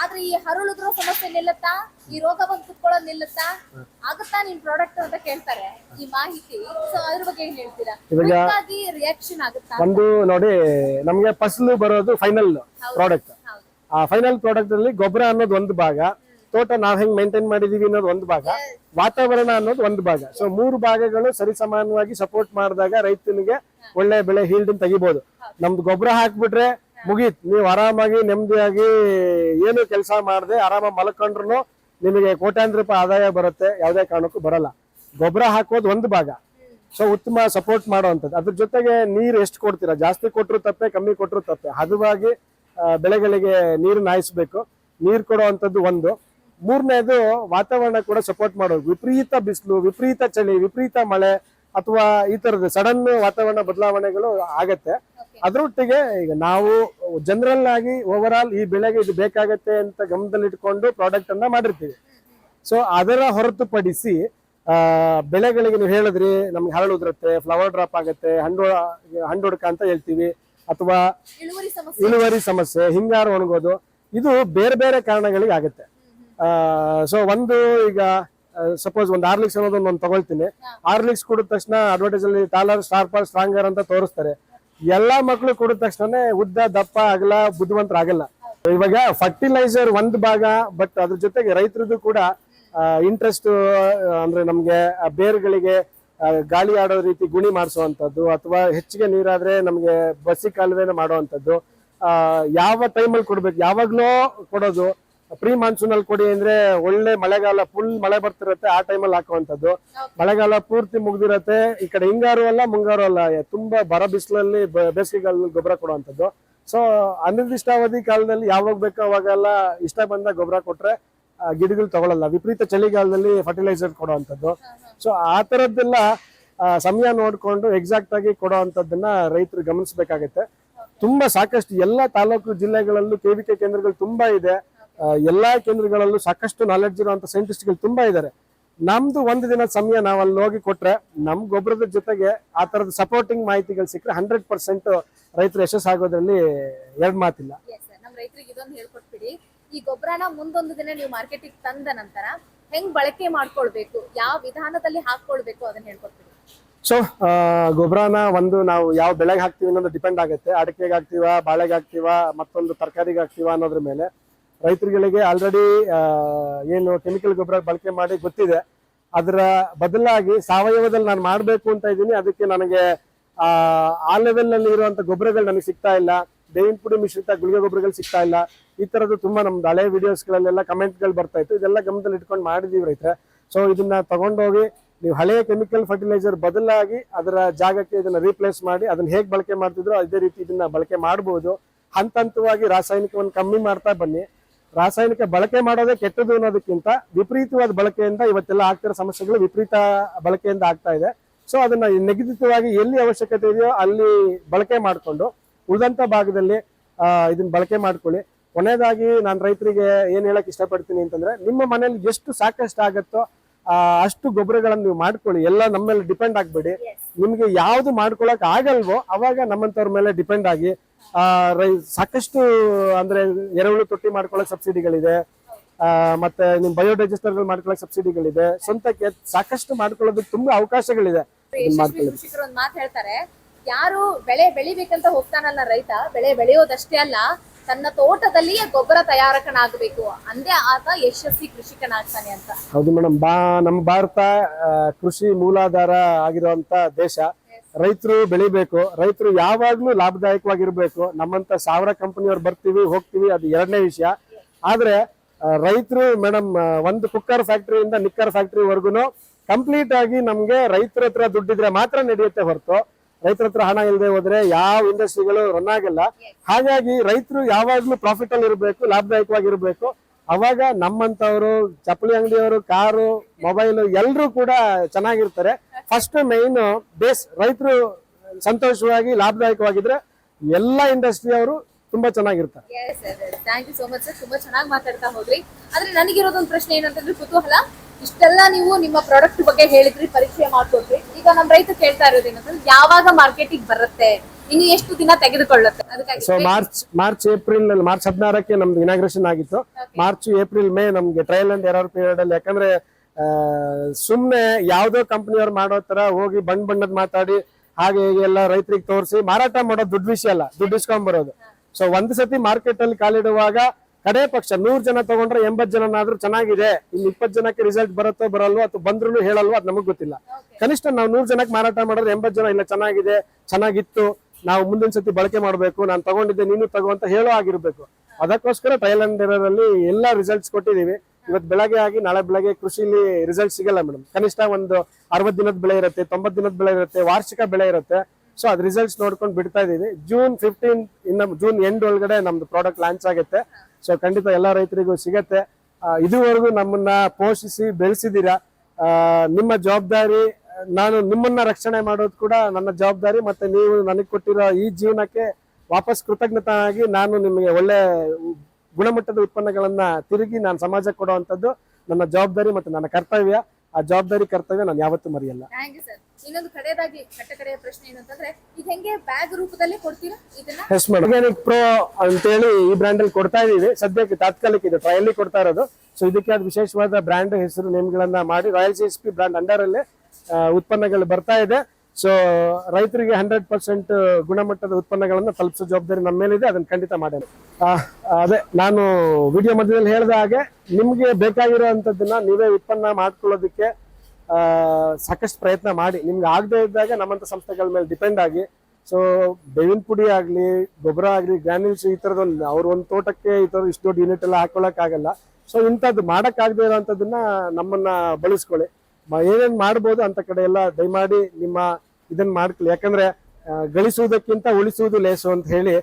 ಆದ್ರೆ ಈ ಹರಳುದ್ರ ಸಮಸ್ಯೆ ನಿಲ್ಲತ್ತಾ? ಈ ರೋಗ ಬಂದು ಕುತ್ಕೊಳ್ಳೋದ್ ನಿಲ್ಲತ್ತಾ? ಆಗುತ್ತಾ ನಿನ್ ಪ್ರಾಡಕ್ಟ್ ಅಂತ ಕೇಳ್ತಾರೆ ಈ ಮಾಹಿತಿ. ಸೊ ಅದ್ರ ಬಗ್ಗೆ ಏನ್ ಹೇಳ್ತೀರಾ? ರಿಯಾಕ್ಷನ್ ಆಗುತ್ತಾ? ಒಂದು ನೋಡಿ ನಮ್ಗೆ ಫಸಲು ಬರೋದು ಫೈನಲ್ ಪ್ರಾಡಕ್ಟ್ ಆ ಫೈನಲ್ ಪ್ರಾಡಕ್ಟ್ ಅಲ್ಲಿ ಗೊಬ್ಬರ ಅನ್ನೋದು ಒಂದು ಭಾಗ ತೋಟ ನಾವ್ ಹೆಂಗ್ ಮೇಂಟೈನ್ ಮಾಡಿದೀವಿ ಅನ್ನೋದು ಒಂದು ಭಾಗ ವಾತಾವರಣ ಅನ್ನೋದು ಒಂದು ಭಾಗ. ಸೊ ಮೂರು ಭಾಗಗಳು ಸರಿಸಮಾನವಾಗಿ ಸಪೋರ್ಟ್ ಮಾಡಿದಾಗ ರೈತನಿಗೆ ಒಳ್ಳೆ ಬೆಳೆ ಹೀಲ್ಡ್ ತೆಗಿಬಹುದು ನಮ್ದು ಗೊಬ್ಬರ ಹಾಕ್ಬಿಟ್ರೆ ಮುಗೀತ್. ನೀವು ಆರಾಮಾಗಿ, ನೆಮ್ಮದಿಯಾಗಿ ಏನು ಕೆಲಸ ಮಾಡದೆ ಆರಾಮಾಗಿ ಮಲ್ಕೊಂಡ್ರು ನಿಮಗೆ ಕೋಟ್ಯಾಂತರ ರೂಪಾಯಿ ಆದಾಯ ಬರುತ್ತೆ. ಯಾವುದೇ ಕಾರಣಕ್ಕೂ ಬರಲ್ಲ. ಗೊಬ್ಬರ ಹಾಕೋದು ಒಂದು ಭಾಗ. ಸೊ ಉತ್ತಮ ಸಪೋರ್ಟ್ ಮಾಡುವಂಥದ್ದು. ಅದ್ರ ಜೊತೆಗೆ ನೀರು ಎಷ್ಟು ಕೊಡ್ತೀರಾ? ಜಾಸ್ತಿ ಕೊಟ್ಟರು ತಪ್ಪೆ, ಕಮ್ಮಿ ಕೊಟ್ಟರು ತಪ್ಪೆ. ಹದವಾಗಿ ಬೆಳೆಗಳಿಗೆ ನೀರು ನಾಯಿಸ್ಬೇಕು. ನೀರು ಕೊಡುವಂಥದ್ದು ಒಂದು. ಮೂರನೇದು, ವಾತಾವರಣ ಕೂಡ ಸಪೋರ್ಟ್ ಮಾಡೋದು. ವಿಪರೀತ ಬಿಸಿಲು, ವಿಪರೀತ ಚಳಿ, ವಿಪರೀತ ಮಳೆ. ಅಥವಾ ಈ ತರದ ಸಡನ್ ವಾತಾವರಣ ಬದಲಾವಣೆಗಳು ಆಗತ್ತೆ. ಅದರೊಟ್ಟಿಗೆ ಈಗ ನಾವು ಜನರಲ್ ಆಗಿ ಓವರ್ ಆಲ್ ಈ ಬೆಳೆಗೆ ಇದು ಬೇಕಾಗತ್ತೆ ಅಂತ ಗಮನದಲ್ಲಿಟ್ಕೊಂಡು ಪ್ರಾಡಕ್ಟ್ ಅನ್ನ ಮಾಡಿರ್ತೀವಿ. ಸೊ ಅದರ ಹೊರತುಪಡಿಸಿ ಆ, ಬೆಳೆಗಳಿಗೆ ನೀವು ಹೇಳಿದ್ರಿ ನಮ್ಗೆ ಹರಳು ಉದುರುತ್ತೆ ಫ್ಲವರ್ ಡ್ರಾಪ್ ಆಗುತ್ತೆ ಹಣ್ಣು ಹಣ್ಣುಡ್ಕ ಅಂತ ಹೇಳ್ತೀವಿ. ಅಥವಾ ಇಳುವರಿ ಸಮಸ್ಯೆ. ಇಳುವರಿ ಸಮಸ್ಯೆ ಹಿಂಗಾರು ಒಣಗೋದು ಇದು ಬೇರೆ ಬೇರೆ ಕಾರಣಗಳಿಗೆ ಆಗುತ್ತೆ. ಸೊ ಒಂದು ಈಗ ಸಪೋಸ್ ಒಂದು ಆರ್ಲಿಕ್ಸ್ ಅನ್ನೋದು ನಾನು ತಗೊಳ್ತೀನಿ. ಆರ್ಲಿಕ್ಸ್ ಕುಡಿದ ತಕ್ಷಣ ಅಡ್ವರ್ಟೈಸ್ ಅಲ್ಲಿ ಟಾಲರ್ ಸ್ಟಾರ್ಪರ್ ಸ್ಟ್ರಾಂಗರ್ ಅಂತ ತೋರಿಸ್ತಾರೆ. ಎಲ್ಲಾ ಮಕ್ಕಳು ಕುಡಿದ ತಕ್ಷಣ ಉದ್ದ ದಪ್ಪ ಆಗಲ್ಲ ಬುದ್ಧಿವಂತರ ಆಗಲ್ಲ ಇವಾಗ ಫರ್ಟಿಲೈಸರ್ ಒಂದ್ ಭಾಗ ಬಟ್ ಅದ್ರ ಜೊತೆಗೆ ರೈತರದ್ದು ಕೂಡ ಇಂಟ್ರೆಸ್ಟ್ ಅಂದ್ರೆ ನಮ್ಗೆ ಬೇರುಗಳಿಗೆ ಗಾಳಿ ಆಡೋ ರೀತಿ ಗುಣಿ ಮಾಡಿಸುವಂತದ್ದು ಅಥವಾ ಹೆಚ್ಚಿಗೆ ನೀರಾದ್ರೆ ನಮ್ಗೆ ಬಸಿ ಕಾಲುವೆನ ಮಾಡುವಂತದ್ದು ಆ, ಯಾವ ಟೈಮಲ್ಲಿ ಕೊಡ್ಬೇಕು? ಯಾವಾಗ್ಲೂ ಕೊಡೋದು ಪ್ರೀ ಮಾನ್ಸೂನ್ ಅಲ್ಲಿ ಕೊಡಿ ಅಂದ್ರೆ ಒಳ್ಳೆ ಮಳೆಗಾಲ ಫುಲ್ ಮಳೆ ಬರ್ತಿರತ್ತೆ ಆ ಟೈಮಲ್ಲಿ ಹಾಕುವಂತದ್ದು ಮಳೆಗಾಲ ಪೂರ್ತಿ ಮುಗ್ದಿರತ್ತೆ. ಈ ಕಡೆ ಹಿಂಗಾರು ಅಲ್ಲ ಮುಂಗಾರು ಅಲ್ಲ ತುಂಬಾ ಬರ ಬಿಸಿಲಲ್ಲಿ ಬೇಸಿಗೆಗಾಲದಲ್ಲಿ ಗೊಬ್ಬರ ಕೊಡುವಂತದ್ದು ಸೊ ಅನಿರ್ದಿಷ್ಟಾವಧಿ ಕಾಲದಲ್ಲಿ ಯಾವಾಗ ಬೇಕೋ ಅವಾಗೆಲ್ಲ ಇಷ್ಟ ಬಂದ ಗೊಬ್ಬರ ಕೊಟ್ರೆ ಗಿಡಗಳು ತಗೊಳಲ್ಲ ವಿಪರೀತ ಚಳಿಗಾಲದಲ್ಲಿ ಫರ್ಟಿಲೈಸರ್ ಕೊಡುವಂಥದ್ದು. ಸೊ ಆ ಥರದ್ದೆಲ್ಲ ಸಮಯ ನೋಡಿಕೊಂಡು ಎಕ್ಸಾಕ್ಟ್ ಆಗಿ ಕೊಡುವಂಥದ್ದನ್ನ ರೈತರು ಗಮನಿಸಬೇಕಾಗತ್ತೆ. ತುಂಬಾ ಸಾಕಷ್ಟು ಎಲ್ಲ ತಾಲೂಕು ಜಿಲ್ಲೆಗಳಲ್ಲೂ ಕೆವಿಕೆ ಕೇಂದ್ರಗಳು ತುಂಬಾ ಇದೆ. ಎಲ್ಲಾ ಕೇಂದ್ರಗಳಲ್ಲೂ ಸಾಕಷ್ಟು ನಾಲೆಡ್ಜ್ ಇರುವಂತ ಸೈಂಟಿಸ್ಟ್ಗಳು ತುಂಬಾ ಇದ್ದಾರೆ ನಮ್ದು ಒಂದು ದಿನ ಸಮಯ ನಾವು ಅಲ್ಲಿ ಹೋಗಿ ಕೊಟ್ರೆ ನಮ್ ಗೊಬ್ಬರದ ಜೊತೆಗೆ ಆ ತರದ ಸಪೋರ್ಟಿಂಗ್ ಮಾಹಿತಿಗಳು ಸಿಕ್ಕರೆ ಹಂಡ್ರೆಡ್ ಪರ್ಸೆಂಟ್ ರೈತರು ಯಶಸ್ಸಾಗೋದ್ರಲ್ಲಿ ಎರಡ್ ಮಾತಿಲ್ಲ. ರೈತರಿಗೆ ಇದೊಂದು ಹೇಳ್ಕೊಟ್ಬಿಡಿ. ಈ ಗೊಬ್ಬರನ ಮುಂದೊಂದು ದಿನ ನೀವು ಮಾರ್ಕೆಟಿಗೆ ತಂದ ನಂತರ ಹೆಂಗ್ ಬಳಕೆ ಮಾಡ್ಕೊಳ್ಬೇಕು ಯಾವ ವಿಧಾನದಲ್ಲಿ ಹಾಕೊಳ್ಬೇಕು ಅದನ್ನ ಹೇಳ್ಕೊಟ್ಬಿಡಿ. ಸೊ ಗೊಬ್ಬರನ ಒಂದು ನಾವು ಯಾವ ಬೆಳೆಗೆ ಹಾಕ್ತಿವಿ ಅನ್ನೋದು ಡಿಪೆಂಡ್ ಆಗುತ್ತೆ. ಅಡಿಕೆಗೆ ಹಾಕ್ತಿವಾ ಬಾಳೆಗೆ ಹಾಕ್ತಿವಾ ಮತ್ತೊಂದು ತರಕಾರಿಗೆ ಹಾಕ್ತಿವಾ ಅನ್ನೋದ್ರ ಮೇಲೆ ರೈತರುಗಳಿಗೆ ಆಲ್ರೆಡಿ ಏನು ಕೆಮಿಕಲ್ ಗೊಬ್ಬರ ಬಳಕೆ ಮಾಡಿ ಗೊತ್ತಿದೆ. ಅದರ ಬದಲಾಗಿ ಸಾವಯವದಲ್ಲಿ ನಾನು ಮಾಡಬೇಕು ಅಂತ ಇದ್ದೀನಿ. ಅದಕ್ಕೆ ನನಗೆ ಆ, ಲೆವೆಲ್ನಲ್ಲಿ ಇರುವಂತ ಗೊಬ್ಬರಗಳು ನನಗೆ ಸಿಗ್ತಾ ಇಲ್ಲ. ಬೇವಿನ ಪುಡಿ ಮಿಶ್ರಿತ ಗುಳಿಗೆ ಗೊಬ್ಬರಗಳು ಸಿಗ್ತಾ ಇಲ್ಲ. ಈ ತರದ್ದು ತುಂಬಾ ನಮ್ದು ಹಳೆ ವಿಡಿಯೋಸ್ಗಳಲ್ಲೆಲ್ಲ ಕಮೆಂಟ್ಗಳು ಬರ್ತಾ ಇತ್ತು. ಇದೆಲ್ಲ ಗಮನದಲ್ಲಿ ಇಟ್ಕೊಂಡು ಮಾಡಿದೀವಿ ರೈತರೆ. ಸೊ ಇದನ್ನ ತಗೊಂಡೋಗಿ ನೀವು ಹಳೆಯ ಕೆಮಿಕಲ್ ಫರ್ಟಿಲೈಸರ್ ಬದಲಾಗಿ ಅದರ ಜಾಗಕ್ಕೆ ಇದನ್ನ ರೀಪ್ಲೇಸ್ ಮಾಡಿ ಅದನ್ನ ಹೇಗೆ ಬಳಕೆ ಮಾಡ್ತಿದ್ರು ಅದೇ ರೀತಿ ಇದನ್ನ ಬಳಕೆ ಮಾಡಬಹುದು ಹಂತ ಹಂತವಾಗಿ ರಾಸಾಯನಿಕವನ್ನು ಕಮ್ಮಿ ಮಾಡ್ತಾ ಬನ್ನಿ. ರಾಸಾಯನಿಕ ಬಳಕೆ ಮಾಡೋದೇ ಕೆಟ್ಟದ್ದು ಅನ್ನೋದಕ್ಕಿಂತ ವಿಪರೀತವಾದ ಬಳಕೆಯಿಂದ ಇವತ್ತೆಲ್ಲ ಆಗ್ತಿರೋ ಸಮಸ್ಯೆಗಳು ವಿಪರೀತ ಬಳಕೆಯಿಂದ ಆಗ್ತಾ ಇದೆ. ಸೊ ಅದನ್ನ ನಿಗದಿತವಾಗಿ ಎಲ್ಲಿ ಅವಶ್ಯಕತೆ ಇದೆಯೋ ಅಲ್ಲಿ ಬಳಕೆ ಮಾಡಿಕೊಂಡು ಉಳಿದಂತ ಭಾಗದಲ್ಲಿ ಇದನ್ನ ಬಳಕೆ ಮಾಡ್ಕೊಳ್ಳಿ. ಕೊನೆಯದಾಗಿ ನಾನು ರೈತರಿಗೆ ಏನ್ ಹೇಳಕ್ ಇಷ್ಟಪಡ್ತೀನಿ ಅಂತಂದ್ರೆ, ನಿಮ್ಮ ಮನೇಲಿ ಎಷ್ಟು ಸಾಕಷ್ಟು ಆಗತ್ತೋ ಅಷ್ಟು ಗೊಬ್ಬರಗಳನ್ನು ನೀವು ಮಾಡ್ಕೊಳ್ಳಿ. ಎಲ್ಲ ನಮ್ಮ ಮೇಲೆ ಡಿಪೆಂಡ್ ಆಗ್ಬೇಡಿ ನಿಮ್ಗೆ ಯಾವ್ದು ಮಾಡ್ಕೊಳಕ್ ಆಗಲ್ವೋ ಅವಾಗ ನಮ್ಮಂತವ್ರ ಮೇಲೆ ಡಿಪೆಂಡ್ ಆಗಿ ಆ, ಸಾಕಷ್ಟು ಅಂದ್ರೆ ಎರೆಹುಳು ತೊಟ್ಟಿ ಮಾಡ್ಕೊಳಕ್ ಸಬ್ಸಿಡಿಗಳಿದೆ. ಆ, ಮತ್ತೆ ನಿಮ್ ಬಯೋಡೈಜೆಸ್ಟರ್ ಮಾಡ್ಕೊಳಕ್ ಸಬ್ಸಿಡಿಗಳಿದೆ. ಸ್ವಂತಕ್ಕೆ ಸಾಕಷ್ಟು ಮಾಡ್ಕೊಳ್ಳೋದಕ್ಕೆ ತುಂಬಾ ಅವಕಾಶಗಳಿದೆ. ಮಾತು ಹೇಳ್ತಾರೆ. ಯಾರು ಬೆಳೆ ಬೆಳಿಬೇಕಂತ ಹೋಗ್ತಾನಲ್ಲ ರೈತ ಬೆಳೆ ಬೆಳೆಯೋದಷ್ಟೇ ಅಲ್ಲ ತನ್ನ ತೋಟದಲ್ಲಿಯೇ ಗೊಬ್ಬರ ತಯಾರಕನಾಗಬೇಕು. ಅಂದೇ ಆತ ಯಶಸ್ವಿ ಕೃಷಿಕನಾಗ್ತಾನೆ ಅಂತ. ಹೌದು ಮೇಡಮ್ ಬಾ ನಮ್ಮ ಭಾರತ ಕೃಷಿ ಮೂಲಾಧಾರ ಆಗಿರುವಂತ ದೇಶ. ರೈತರು ಬೆಳಿಬೇಕು. ರೈತರು ಯಾವಾಗ್ಲೂ ಲಾಭದಾಯಕವಾಗಿರ್ಬೇಕು. ನಮ್ಮಂತ ಸಾವಿರ ಕಂಪನಿಯವ್ರು ಬರ್ತೀವಿ ಹೋಗ್ತೀವಿ ಅದು ಎರಡನೇ ವಿಷಯ. ಆದ್ರೆ ರೈತರು ಮೇಡಮ್ ಒಂದು ಕುಕ್ಕರ್ ಫ್ಯಾಕ್ಟರಿಯಿಂದ ನಿಕ್ಕರ್ ಫ್ಯಾಕ್ಟ್ರಿವರೆಗೂ ಕಂಪ್ಲೀಟ್ ಆಗಿ ನಮ್ಗೆ ರೈತರ ಹತ್ರ ದುಡ್ಡಿದ್ರೆ ಮಾತ್ರ ನಡೆಯುತ್ತೆ ಹೊರತು. ರೈತರ ಹತ್ರ ಹಣ ಇಲ್ಲದೆ ಹೋದ್ರೆ ಯಾವ ಇಂಡಸ್ಟ್ರಿಗಳು ರನ್ ಆಗಲ್ಲ. ಹಾಗಾಗಿ ರೈತರು ಯಾವಾಗ್ಲೂ ಪ್ರಾಫಿಟ್ ಅಲ್ಲಿ ಇರಬೇಕು, ಲಾಭದಾಯಕವಾಗಿರ್ಬೇಕು. ಅವಾಗ ನಮ್ಮಂತವ್ರು ಚಪ್ಪಲಿ ಅಂಗಡಿಯವರು, ಕಾರು ಮೊಬೈಲ್ ಎಲ್ಲರೂ ಕೂಡ ಚೆನ್ನಾಗಿರ್ತಾರೆ. ಫಸ್ಟ್ ಮೈನ್ ಬೇಸ್ ರೈತರು ಸಂತೋಷವಾಗಿ, ಲಾಭದಾಯಕವಾಗಿದ್ರೆ ಎಲ್ಲಾ ಇಂಡಸ್ಟ್ರಿ ಅವರು ತುಂಬಾ ಚೆನ್ನಾಗಿರ್ತಾರೆ. ಥ್ಯಾಂಕ್ ಯು ಸೋ ಮಚ್ ತುಂಬಾ ಚೆನ್ನಾಗಿ ಮಾತಾಡ್ತಾ ಹೋದ್ರಿ. ಆದ್ರೆ ನನಗಿರೋದೊಂದು ಪ್ರಶ್ನೆ ಏನಂತಂದ್ರೆ ಕುತೂಹಲ. ಇಷ್ಟೆಲ್ಲ ನೀವು ನಿಮ್ಮ ಪ್ರಾಡಕ್ಟ್ ಬಗ್ಗೆ ಹೇಳಿದ್ರಿ ಪರಿಚಯ ಮಾಡ್ಕೊಟ್ರಿ. ಈಗ ನಮ್ ರೈತ ಕೇಳ್ತಾ ಇರೋದು ಏನಂತಂದ್ರೆ ಯಾವಾಗ ಮಾರ್ಕೆಟಿಗೆ ಬರುತ್ತೆ? ಇನ್ನು ಎಷ್ಟು ದಿನ ತೆಗೆದುಕೊಳ್ಳುತ್ತೆ? ಅದಕ್ಕಾಗಿ ಸೊ ಮಾರ್ಚ್ ಮಾರ್ಚ್ ಏಪ್ರಿಲ್ನಲ್ಲಿ ಮಾರ್ಚ್ ಹದಿನಾರಕ್ಕೆ ನಮ್ದು ಇನಾಗ್ರೇಷನ್ ಆಗಿತ್ತು. ಮಾರ್ಚ್ ಏಪ್ರಿಲ್ ಮೇ ನಮ್ಗೆ ಟ್ರಯಲ್ ಅಂಡ್ ಎರರ್ ಪೀರಿಯಡ್ ಅಲ್ಲಿ. ಯಾಕಂದ್ರೆ ಸುಮ್ಮನೆ ಸುಮ್ನೆ ಯಾವ್ದೋ ಕಂಪನಿಯವ್ರು ಮಾಡೋ ತರ ಹೋಗಿ ಬಣ್ಣ ಬಣ್ಣದ ಮಾತಾಡಿ ಹಾಗೆ ಹೀಗೆ ಎಲ್ಲ ರೈತರಿಗೆ ತೋರಿಸಿ ಮಾರಾಟ ಮಾಡೋದು ದುಡ್ಡು ವಿಷಯ ಅಲ್ಲ ದುಡ್ಡು ಇಸ್ಕೊಂಡ್ ಬರೋದು. ಸೊ ಒಂದ್ ಸತಿ ಮಾರ್ಕೆಟ್ ಅಲ್ಲಿ ಕಾಲಿಡುವಾಗ ಕಡೆ ಪಕ್ಷ ನೂರ್ ಜನ ತಗೊಂಡ್ರೆ ಎಂಬತ್ ಜನನಾದ್ರೂ ಚೆನ್ನಾಗಿದೆ. ಇನ್ನು ಇಪ್ಪತ್ ಜನಕ್ಕೆ ರಿಸಲ್ಟ್ ಬರುತ್ತೋ ಬರಲ್ವೋ ಅಥವಾ ಬಂದ್ರು ಹೇಳಲ್ವೋ ಅದು ನಮಗ್ ಗೊತ್ತಿಲ್ಲ. ಕನಿಷ್ಠ ನಾವು ನೂರ್ ಜನಕ್ಕೆ ಮಾರಾಟ ಮಾಡಿದ್ರೆ ಎಂಬತ್ ಜನ ಇಲ್ಲ ಚೆನ್ನಾಗಿದೆ ಚೆನ್ನಾಗಿತ್ತು ನಾವು ಮುಂದಿನ ಸತಿ ಬಳಕೆ ಮಾಡಬೇಕು ನಾನು ತಗೊಂಡಿದ್ದೆ ನೀನು ತಗೋ ಅಂತ ಹೇಳೋ ಆಗಿರ್ಬೇಕು. ಅದಕ್ಕೋಸ್ಕರ ಟ್ರಯಲ್ ಅಂಡ್ ಎರರ್ ಅಲ್ಲಿ ಎಲ್ಲಾ ರಿಸಲ್ಟ್ಸ್ ಕೊಟ್ಟಿದೀವಿ ಇವತ್ತು ಬೆಳಗ್ಗೆ ಆಗಿ ನಾಳೆ ಬೆಳಗ್ಗೆ ಕೃಷಿಲಿ ರಿಸಲ್ಟ್ ಸಿಗಲ್ಲ ಮೇಡಮ್ ಕನಿಷ್ಠ ಒಂದು ಅರವತ್ ದಿನದ ಬೆಳೆ ಇರುತ್ತೆ ತೊಂಬತ್ ದಿನದ ಬೆಳೆ ಇರುತ್ತೆ ವಾರ್ಷಿಕ ಬೆಳೆ ಇರುತ್ತೆ. ಸೊ ಅದ್ ರಿಸಲ್ಟ್ಸ್ ನೋಡ್ಕೊಂಡು ಬಿಡ್ತಾ ಇದೀವಿ ಜೂನ್ ಫಿಫ್ಟೀನ್ ಇನ್ನ ಜೂನ್ ಎಂಡ್ ಒಳಗಡೆ ನಮ್ದು ಪ್ರಾಡಕ್ಟ್ ಲಾಂಚ್ ಆಗುತ್ತೆ. ಸೊ ಖಂಡಿತ ಎಲ್ಲ ರೈತರಿಗೂ ಸಿಗತ್ತೆ. ಇದುವರೆಗೂ ನಮ್ಮನ್ನ ಪೋಷಿಸಿ ಬೆಳೆಸಿದೀರಾ? ನಿಮ್ಮ ಜವಾಬ್ದಾರಿ, ನಾನು ನಿಮ್ಮನ್ನ ರಕ್ಷಣೆ ಮಾಡೋದು ಕೂಡ ನನ್ನ ಜವಾಬ್ದಾರಿ, ಮತ್ತೆ ನೀವು ನನಗೆ ಕೊಟ್ಟಿರೋ ಈ ಜೀವನಕ್ಕೆ ವಾಪಸ್ ಕೃತಜ್ಞತಾಗಿ ನಾನು ನಿಮಗೆ ಒಳ್ಳೆ ಗುಣಮಟ್ಟದ ಉತ್ಪನ್ನಗಳನ್ನ ತಿರುಗಿ ನಾನು ಸಮಾಜಕ್ಕೆ ಕೊಡುವಂಥದ್ದು ನನ್ನ ಜವಾಬ್ದಾರಿ ಮತ್ತು ನನ್ನ ಕರ್ತವ್ಯ. ಆ ಜವಾಬ್ದಾರಿ ಕರ್ತವ್ಯ ನಾನು ಯಾವತ್ತೂ ಮರೆಯಲ್ಲ. ಥ್ಯಾಂಕ್ ಯು ಸರ್ ಇನ್ನೊಂದು ಕಡೆಯದಾಗಿ ಕಟ್ಟ ಕಡೆಯ ಪ್ರಶ್ನೆ ಏನಂತಂದ್ರೆ ಇದು ಹೆಂಗೆ ಬ್ಯಾಗ್ ರೂಪದಲ್ಲಿ ಕೊಡ್ತೀರಾ? ಇದನ್ನ ಎಸ್ ಮೇಡಮ್ ಆರ್ಗ್ಯಾನಿಕ್ ಪ್ರೋ ಅಂತೇಳಿ ಈ ಬ್ರ್ಯಾಂಡ್ ಅಲ್ಲಿ ಕೊಡ್ತಾ ಇದೀವಿ ಸದ್ಯಕ್ಕೆ ತಾತ್ಕಾಲಿಕ ಇದು ಟ್ರಯಲ್ ಕೊಡ್ತಾ ಇರೋದು. ಸೊ ಇದಕ್ಕೆ ಅದು ವಿಶೇಷವಾದ ಬ್ರ್ಯಾಂಡ್ ಹೆಸರು ನೇಮ್ಗಳನ್ನ ಮಾಡಿ royal C S P brand under ಅಲ್ಲಿ ಆ, ಉತ್ಪನ್ನಗಳು ಬರ್ತಾ ಇದೆ. ಸೊ ರೈತರಿಗೆ ಹಂಡ್ರೆಡ್ ಪರ್ಸೆಂಟ್ ಗುಣಮಟ್ಟದ ಉತ್ಪನ್ನಗಳನ್ನು ತಲುಪಿಸೋ ಜವಾಬ್ದಾರಿ ನಮ್ಮ ಮೇಲಿದೆ, ಅದನ್ನು ಖಂಡಿತ ಮಾಡೇನೆ ಅದೇ, ನಾನು ವಿಡಿಯೋ ಮಧ್ಯದಲ್ಲಿ ಹೇಳಿದ ಹಾಗೆ, ನಿಮಗೆ ಬೇಕಾಗಿರುವಂತದ್ದನ್ನ ನೀವೇ ಉತ್ಪನ್ನ ಮಾಡ್ಕೊಳ್ಳೋದಕ್ಕೆ ಸಾಕಷ್ಟು ಪ್ರಯತ್ನ ಮಾಡಿ. ನಿಮ್ಗೆ ಆಗದೆ ಇದ್ದಾಗ ನಮ್ಮಂಥ ಸಂಸ್ಥೆಗಳ ಮೇಲೆ ಡಿಪೆಂಡ್ ಆಗಿ ಸೊ ಬೇವಿನ ಪುಡಿ ಆಗಲಿ, ಗೊಬ್ಬರ ಆಗಲಿ ಗ್ರ್ಯಾನ್ಯೂಲ್ಸ್ ಈ ಥರದೊಂದು ಅವ್ರ ಒಂದು ತೋಟಕ್ಕೆ ಈ ಥರ ಇಷ್ಟು ದೊಡ್ಡ ಯೂನಿಟ್ ಎಲ್ಲ ಹಾಕೊಳಕ್ ಆಗಲ್ಲ. ಸೊ ಇಂಥದ್ದು ಮಾಡೋಕ್ಕಾಗದೇ ಇರೋವಂಥದ್ದನ್ನು ನಮ್ಮನ್ನು ಬಳಸ್ಕೊಳ್ಳಿ. ಏನೇನು ಏನೇನ್ ಮಾಡ್ಬೋದು ಅಂತ ಕಡೆ ಎಲ್ಲ ದಯಮಾಡಿ ನಿಮ್ಮ ಇದನ್ನ ಮಾಡ್ಕೊಳ್ಳಿ. ಯಾಕಂದ್ರೆ ಗಳಿಸುವುದಕ್ಕಿಂತ ಉಳಿಸುವುದು ಲೇಸು ಅಂತ ಹೇಳಿ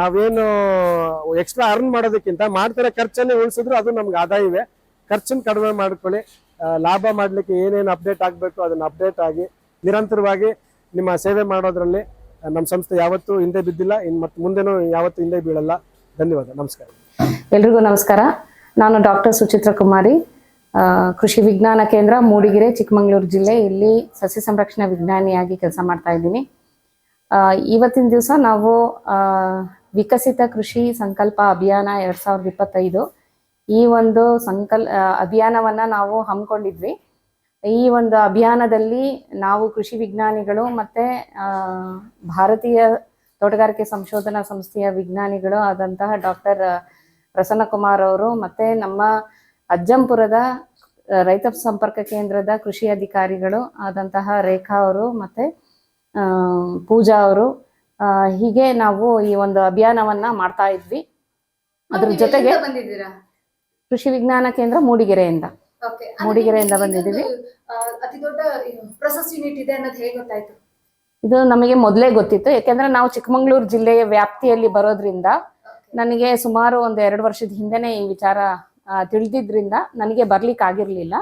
ನಾವೇನು ಎಕ್ಸ್ಟ್ರಾ ಅರ್ನ್ ಮಾಡೋದಕ್ಕಿಂತ ಮಾಡ್ತಾರೆ ಖರ್ಚನ್ನೇ ಉಳಿಸಿದ್ರು ಅದು ನಮ್ಗೆ ಆದಾಯವೇ ಖರ್ಚನ್ನು ಕಡಿಮೆ ಮಾಡ್ಕೊಳ್ಳಿ. ಲಾಭ ಮಾಡ್ಲಿಕ್ಕೆ ಏನೇನು ಅಪ್ಡೇಟ್ ಆಗಬೇಕು ಅದನ್ನ ಅಪ್ಡೇಟ್ ಆಗಿ ನಿರಂತರವಾಗಿ ನಿಮ್ಮ ಸೇವೆ ಮಾಡೋದ್ರಲ್ಲಿ ನಮ್ಮ ಸಂಸ್ಥೆ ಯಾವತ್ತೂ ಹಿಂದೆ ಬಿದ್ದಿಲ್ಲ, ಇನ್ ಮತ್ತೆ ಮುಂದೆನೂ ಯಾವತ್ತೂ ಹಿಂದೆ ಬೀಳಲ್ಲ. ಧನ್ಯವಾದ. ನಮಸ್ಕಾರ. ಎಲ್ರಿಗೂ ನಮಸ್ಕಾರ. ನಾನು ಡಾಕ್ಟರ್ ಸುಚಿತ್ರ ಕುಮಾರಿ. ಕೃಷಿ ವಿಜ್ಞಾನ ಕೇಂದ್ರ ಮೂಡಿಗೆರೆ, ಚಿಕ್ಕಮಗಳೂರು ಜಿಲ್ಲೆ. ಇಲ್ಲಿ ಸಸ್ಯ ಸಂರಕ್ಷಣಾ ವಿಜ್ಞಾನಿಯಾಗಿ ಕೆಲಸ ಮಾಡ್ತಾ ಇದ್ದೀನಿ. ಇವತ್ತಿನ ದಿವಸ ನಾವು ವಿಕಸಿತ ಕೃಷಿ ಸಂಕಲ್ಪ ಅಭಿಯಾನ ಎರಡ್ ಸಾವಿರದ ಇಪ್ಪತ್ತೈದು. ಈ ಒಂದು ಸಂಕಲ್ ಅಭಿಯಾನವನ್ನ ನಾವು ಹಮ್ಮಿಕೊಂಡಿದ್ವಿ. ಈ ಒಂದು ಅಭಿಯಾನದಲ್ಲಿ ನಾವು ಕೃಷಿ ವಿಜ್ಞಾನಿಗಳು ಮತ್ತೆ ಭಾರತೀಯ ತೋಟಗಾರಿಕೆ ಸಂಶೋಧನಾ ಸಂಸ್ಥೆಯ ವಿಜ್ಞಾನಿಗಳು ಆದಂತಹ ಡಾಕ್ಟರ್ ಪ್ರಸನ್ನ ಕುಮಾರ್ ಅವರು ಮತ್ತೆ ನಮ್ಮ ಅಜ್ಜಂಪುರದ ರೈತ ಸಂಪರ್ಕ ಕೇಂದ್ರದ ಕೃಷಿ ಅಧಿಕಾರಿಗಳು ಆದಂತಹ ರೇಖಾ ಅವರು ಮತ್ತೆ ಪೂಜಾ ಅವರು ಹೀಗೆ ನಾವು ಈ ಒಂದು ಅಭಿಯಾನವನ್ನ ಮಾಡ್ತಾ ಇದ್ವಿ. ಅದ್ರ ಜೊತೆಗೆ ಕೃಷಿ ವಿಜ್ಞಾನ ಕೇಂದ್ರ ಮೂಡಿಗೆರೆಯಿಂದ. ಮೂಡಿಗೆರೆಯಿಂದ ಬಂದಿದ್ದೀವಿ. ಅತಿ ದೊಡ್ಡ ಪ್ರೊಸೆಸ್ ಯೂನಿಟ್ ಇದೆ ಅನ್ನೋದು ಹೇಗೆ ಗೊತ್ತಾಯ್ತು? ಇದು ನಮಗೆ ಮೊದಲೇ ಗೊತ್ತಿತ್ತು ಯಾಕೆಂದ್ರೆ ನಾವು ಚಿಕ್ಕಮಗಳೂರು ಜಿಲ್ಲೆಯ ವ್ಯಾಪ್ತಿಯಲ್ಲಿ ಬರೋದ್ರಿಂದ ನನಗೆ ಸುಮಾರು ಒಂದು ಎರಡು ವರ್ಷದ ಹಿಂದೆನೆ ಈ ವಿಚಾರ ತಿಳಿದಿದ್ರಿಂದ ನನಗೆ ಬರ್ಲಿಕ್ಕೆ ಆಗಿರ್ಲಿಲ್ಲ.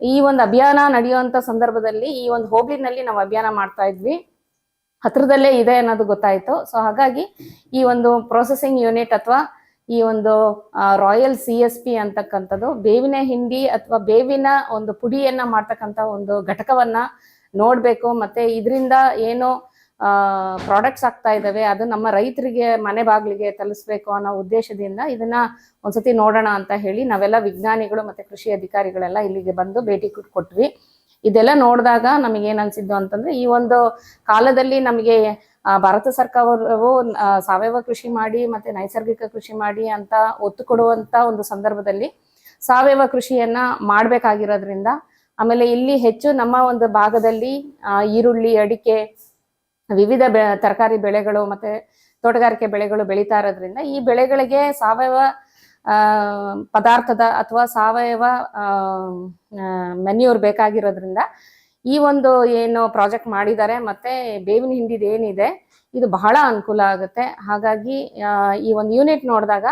ಈ ಒಂದು ಅಭಿಯಾನ ನಡೆಯುವಂತ ಸಂದರ್ಭದಲ್ಲಿ ಈ ಒಂದು ಹೋಬ್ಳಿನಲ್ಲಿ ನಾವು ಅಭಿಯಾನ ಮಾಡ್ತಾ ಇದ್ವಿ. ಹತ್ರದಲ್ಲೇ ಇದೆ ಅನ್ನೋದು ಗೊತ್ತಾಯ್ತು. ಸೊ ಹಾಗಾಗಿ ಈ ಒಂದು ಪ್ರೊಸೆಸಿಂಗ್ ಯೂನಿಟ್ ಅಥವಾ ಈ ಒಂದು ರಾಯಲ್ ಸಿ ಎಸ್ ಪಿ ಅಂತಕ್ಕಂಥದ್ದು ಬೇವಿನ ಹಿಂಡಿ ಅಥವಾ ಬೇವಿನ ಒಂದು ಪುಡಿಯನ್ನ ಮಾಡ್ತಕ್ಕಂಥ ಒಂದು ಘಟಕವನ್ನ ನೋಡ್ಬೇಕು. ಮತ್ತೆ ಇದರಿಂದ ಏನು ಪ್ರಾಡಕ್ಟ್ಸ್ ಆಗ್ತಾ ಇದಾವೆ, ಅದು ನಮ್ಮ ರೈತರಿಗೆ, ಮನೆ ಬಾಗಿಲಿಗೆ ತಲುಸ್ಬೇಕು ಅನ್ನೋ ಉದ್ದೇಶದಿಂದ ಇದನ್ನ ಒಂದ್ಸತಿ ನೋಡೋಣ ಅಂತ ಹೇಳಿ ನಾವೆಲ್ಲ ವಿಜ್ಞಾನಿಗಳು ಮತ್ತೆ ಕೃಷಿ ಅಧಿಕಾರಿಗಳೆಲ್ಲ ಇಲ್ಲಿಗೆ ಬಂದು ಭೇಟಿ ಕೊಟ್- ಕೊಟ್ವಿ. ಇದೆಲ್ಲ ನೋಡಿದಾಗ ನಮಗೆ ಅನ್ಸಿದ್ದು ಅಂತಂದ್ರೆ, ಈ ಒಂದು ಕಾಲದಲ್ಲಿ ನಮಗೆ ಭಾರತ ಸರ್ಕಾರವು ಸಾವಯವ ಕೃಷಿ ಮಾಡಿ ಮತ್ತೆ ನೈಸರ್ಗಿಕ ಕೃಷಿ ಮಾಡಿ ಅಂತ ಒತ್ತು ಕೊಡುವಂತ ಒಂದು ಸಂದರ್ಭದಲ್ಲಿ ಸಾವಯವ ಕೃಷಿಯನ್ನ ಮಾಡ್ಬೇಕಾಗಿರೋದ್ರಿಂದ, ಆಮೇಲೆ ಇಲ್ಲಿ ಹೆಚ್ಚು ನಮ್ಮ ಒಂದು ಭಾಗದಲ್ಲಿ ಈರುಳ್ಳಿ, ಅಡಿಕೆ ವಿವಿಧ ಬೆ ತರಕಾರಿ ಬೆಳೆಗಳು ಮತ್ತೆ ತೋಟಗಾರಿಕೆ ಬೆಳೆಗಳು ಬೆಳೀತಾ ಇರೋದ್ರಿಂದ ಈ ಬೆಳೆಗಳಿಗೆ ಸಾವಯವ ಪದಾರ್ಥದ ಅಥವಾ ಸಾವಯವ ಮೆನ್ಯೂರ್ ಬೇಕಾಗಿರೋದ್ರಿಂದ ಈ ಒಂದು ಏನು ಪ್ರಾಜೆಕ್ಟ್ ಮಾಡಿದ್ದಾರೆ ಮತ್ತೆ ಬೇವಿನ ಹಿಂಡಿದ ಏನಿದೆ ಇದು ಬಹಳ ಅನುಕೂಲ ಆಗುತ್ತೆ. ಹಾಗಾಗಿ ಈ ಒಂದು ಯೂನಿಟ್ ನೋಡಿದಾಗ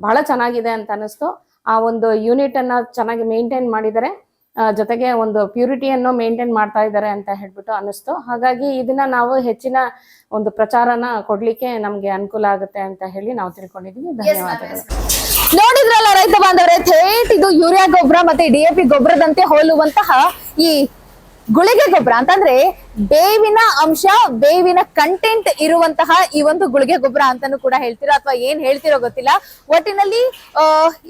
ಬಹಳ ಚೆನ್ನಾಗಿದೆ ಅಂತ ಅನಿಸ್ತು ಆ ಒಂದು ಯೂನಿಟ್ ಅನ್ನ ಚೆನ್ನಾಗಿ ಮೇಂಟೈನ್ ಮಾಡಿದ್ದಾರೆ ಆ, ಜೊತೆಗೆ ಒಂದು ಪ್ಯೂರಿಟಿಯನ್ನು ಮೇಂಟೈನ್ ಮಾಡ್ತಾ ಇದ್ದಾರೆ ಅಂತ ಹೇಳ್ಬಿಟ್ಟು ಅನಿಸ್ತು ಹಾಗಾಗಿ ಇದನ್ನ ನಾವು ಹೆಚ್ಚಿನ ಒಂದು ಪ್ರಚಾರನ ಕೊಡ್ಲಿಕ್ಕೆ ನಮ್ಗೆ ಅನುಕೂಲ ಆಗುತ್ತೆ ಅಂತ ಹೇಳಿ ನಾವು ತಿಳ್ಕೊಂಡಿದೀವಿ. ಧನ್ಯವಾದಗಳು. ನೋಡಿದ್ರಲ್ಲ ರೈತ ಬಾಂಧವರೇ ಥೇಟ್ ಇದು ಯೂರಿಯಾ ಗೊಬ್ಬರ ಮತ್ತೆ ಡಿಎಪಿ ಗೊಬ್ಬರದಂತೆ ಹೋಲುವಂತಹ ಈ ಗುಳಿಗೆ ಗೊಬ್ಬರ. ಅಂತಂದ್ರೆ ಬೇವಿನ ಅಂಶ, ಬೇವಿನ ಕಂಟೆಂಟ್ ಇರುವಂತಹ ಈ ಒಂದು ಗುಳಿಗೆ ಗೊಬ್ಬರ ಅಂತಾನು ಕೂಡ ಹೇಳ್ತಿರೋ? ಅಥವಾ ಏನ್ ಹೇಳ್ತಿರೋ ಗೊತ್ತಿಲ್ಲ. ಒಟ್ಟಿನಲ್ಲಿ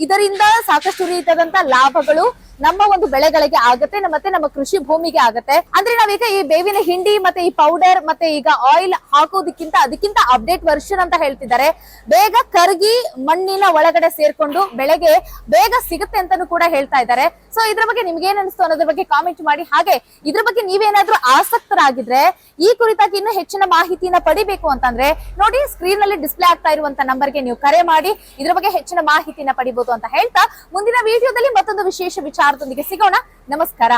ಇದರಿಂದ ಸಾಕಷ್ಟು ರೀತಿಯಾದಂತಹ ಲಾಭಗಳು ನಮ್ಮ ಒಂದು ಬೆಳೆಗಳಿಗೆ ಆಗತ್ತೆ, ಮತ್ತೆ ನಮ್ಮ ಕೃಷಿ ಭೂಮಿಗೆ ಆಗತ್ತೆ. ಅಂದ್ರೆ ನಾವೀಗ ಈ ಬೇವಿನ ಹಿಂಡಿ, ಮತ್ತೆ ಈ ಪೌಡರ್ ಮತ್ತೆ ಈಗ ಆಯಿಲ್ ಹಾಕೋದಕ್ಕಿಂತ, ಅದಕ್ಕಿಂತ ಅಪ್ಡೇಟ್ ವರ್ಷನ್ ಅಂತ ಹೇಳ್ತಿದ್ದಾರೆ. ಬೇಗ ಕರಗಿ ಮಣ್ಣಿನ ಒಳಗಡೆ ಸೇರ್ಕೊಂಡು ಬೆಳೆಗೆ ಬೇಗ ಸಿಗುತ್ತೆ ಅಂತಾನು ಕೂಡ ಹೇಳ್ತಾ ಇದ್ದಾರೆ. ಸೊ ಇದ್ರ ಬಗ್ಗೆ ನಿಮ್ಗೆ ಏನ್ ಅನಿಸ್ತು ಅನ್ನೋದ್ರ ಬಗ್ಗೆ ಕಾಮೆಂಟ್ ಮಾಡಿ. ಹಾಗೆ, ಇದ್ರ ಬಗ್ಗೆ ನೀವೇನಾದ್ರೂ ಆಸಕ್ತರಾಗಿದ್ರೆ ಈ ಕುರಿತಾಗಿ ಇನ್ನೂ ಹೆಚ್ಚಿನ ಮಾಹಿತಿನ ಪಡಿಬೇಕು ಅಂತಂದ್ರೆ ನೋಡಿ ಸ್ಕ್ರೀನ್ನಲ್ಲಿ ಡಿಸ್ಪ್ಲೇ ಆಗ್ತಾ ಇರುವಂತ ನಂಬರ್ಗೆ ನೀವು ಕರೆ ಮಾಡಿ. ಇದ್ರ ಬಗ್ಗೆ ಹೆಚ್ಚಿನ ಮಾಹಿತಿನ ಪಡಿಬಹುದು ಅಂತ ಹೇಳ್ತಾ ಮುಂದಿನ ವಿಡಿಯೋದಲ್ಲಿ ಮತ್ತೊಂದು ವಿಶೇಷ ವಿಚಾರದೊಂದಿಗೆ ಸಿಗೋಣ. ನಮಸ್ಕಾರ.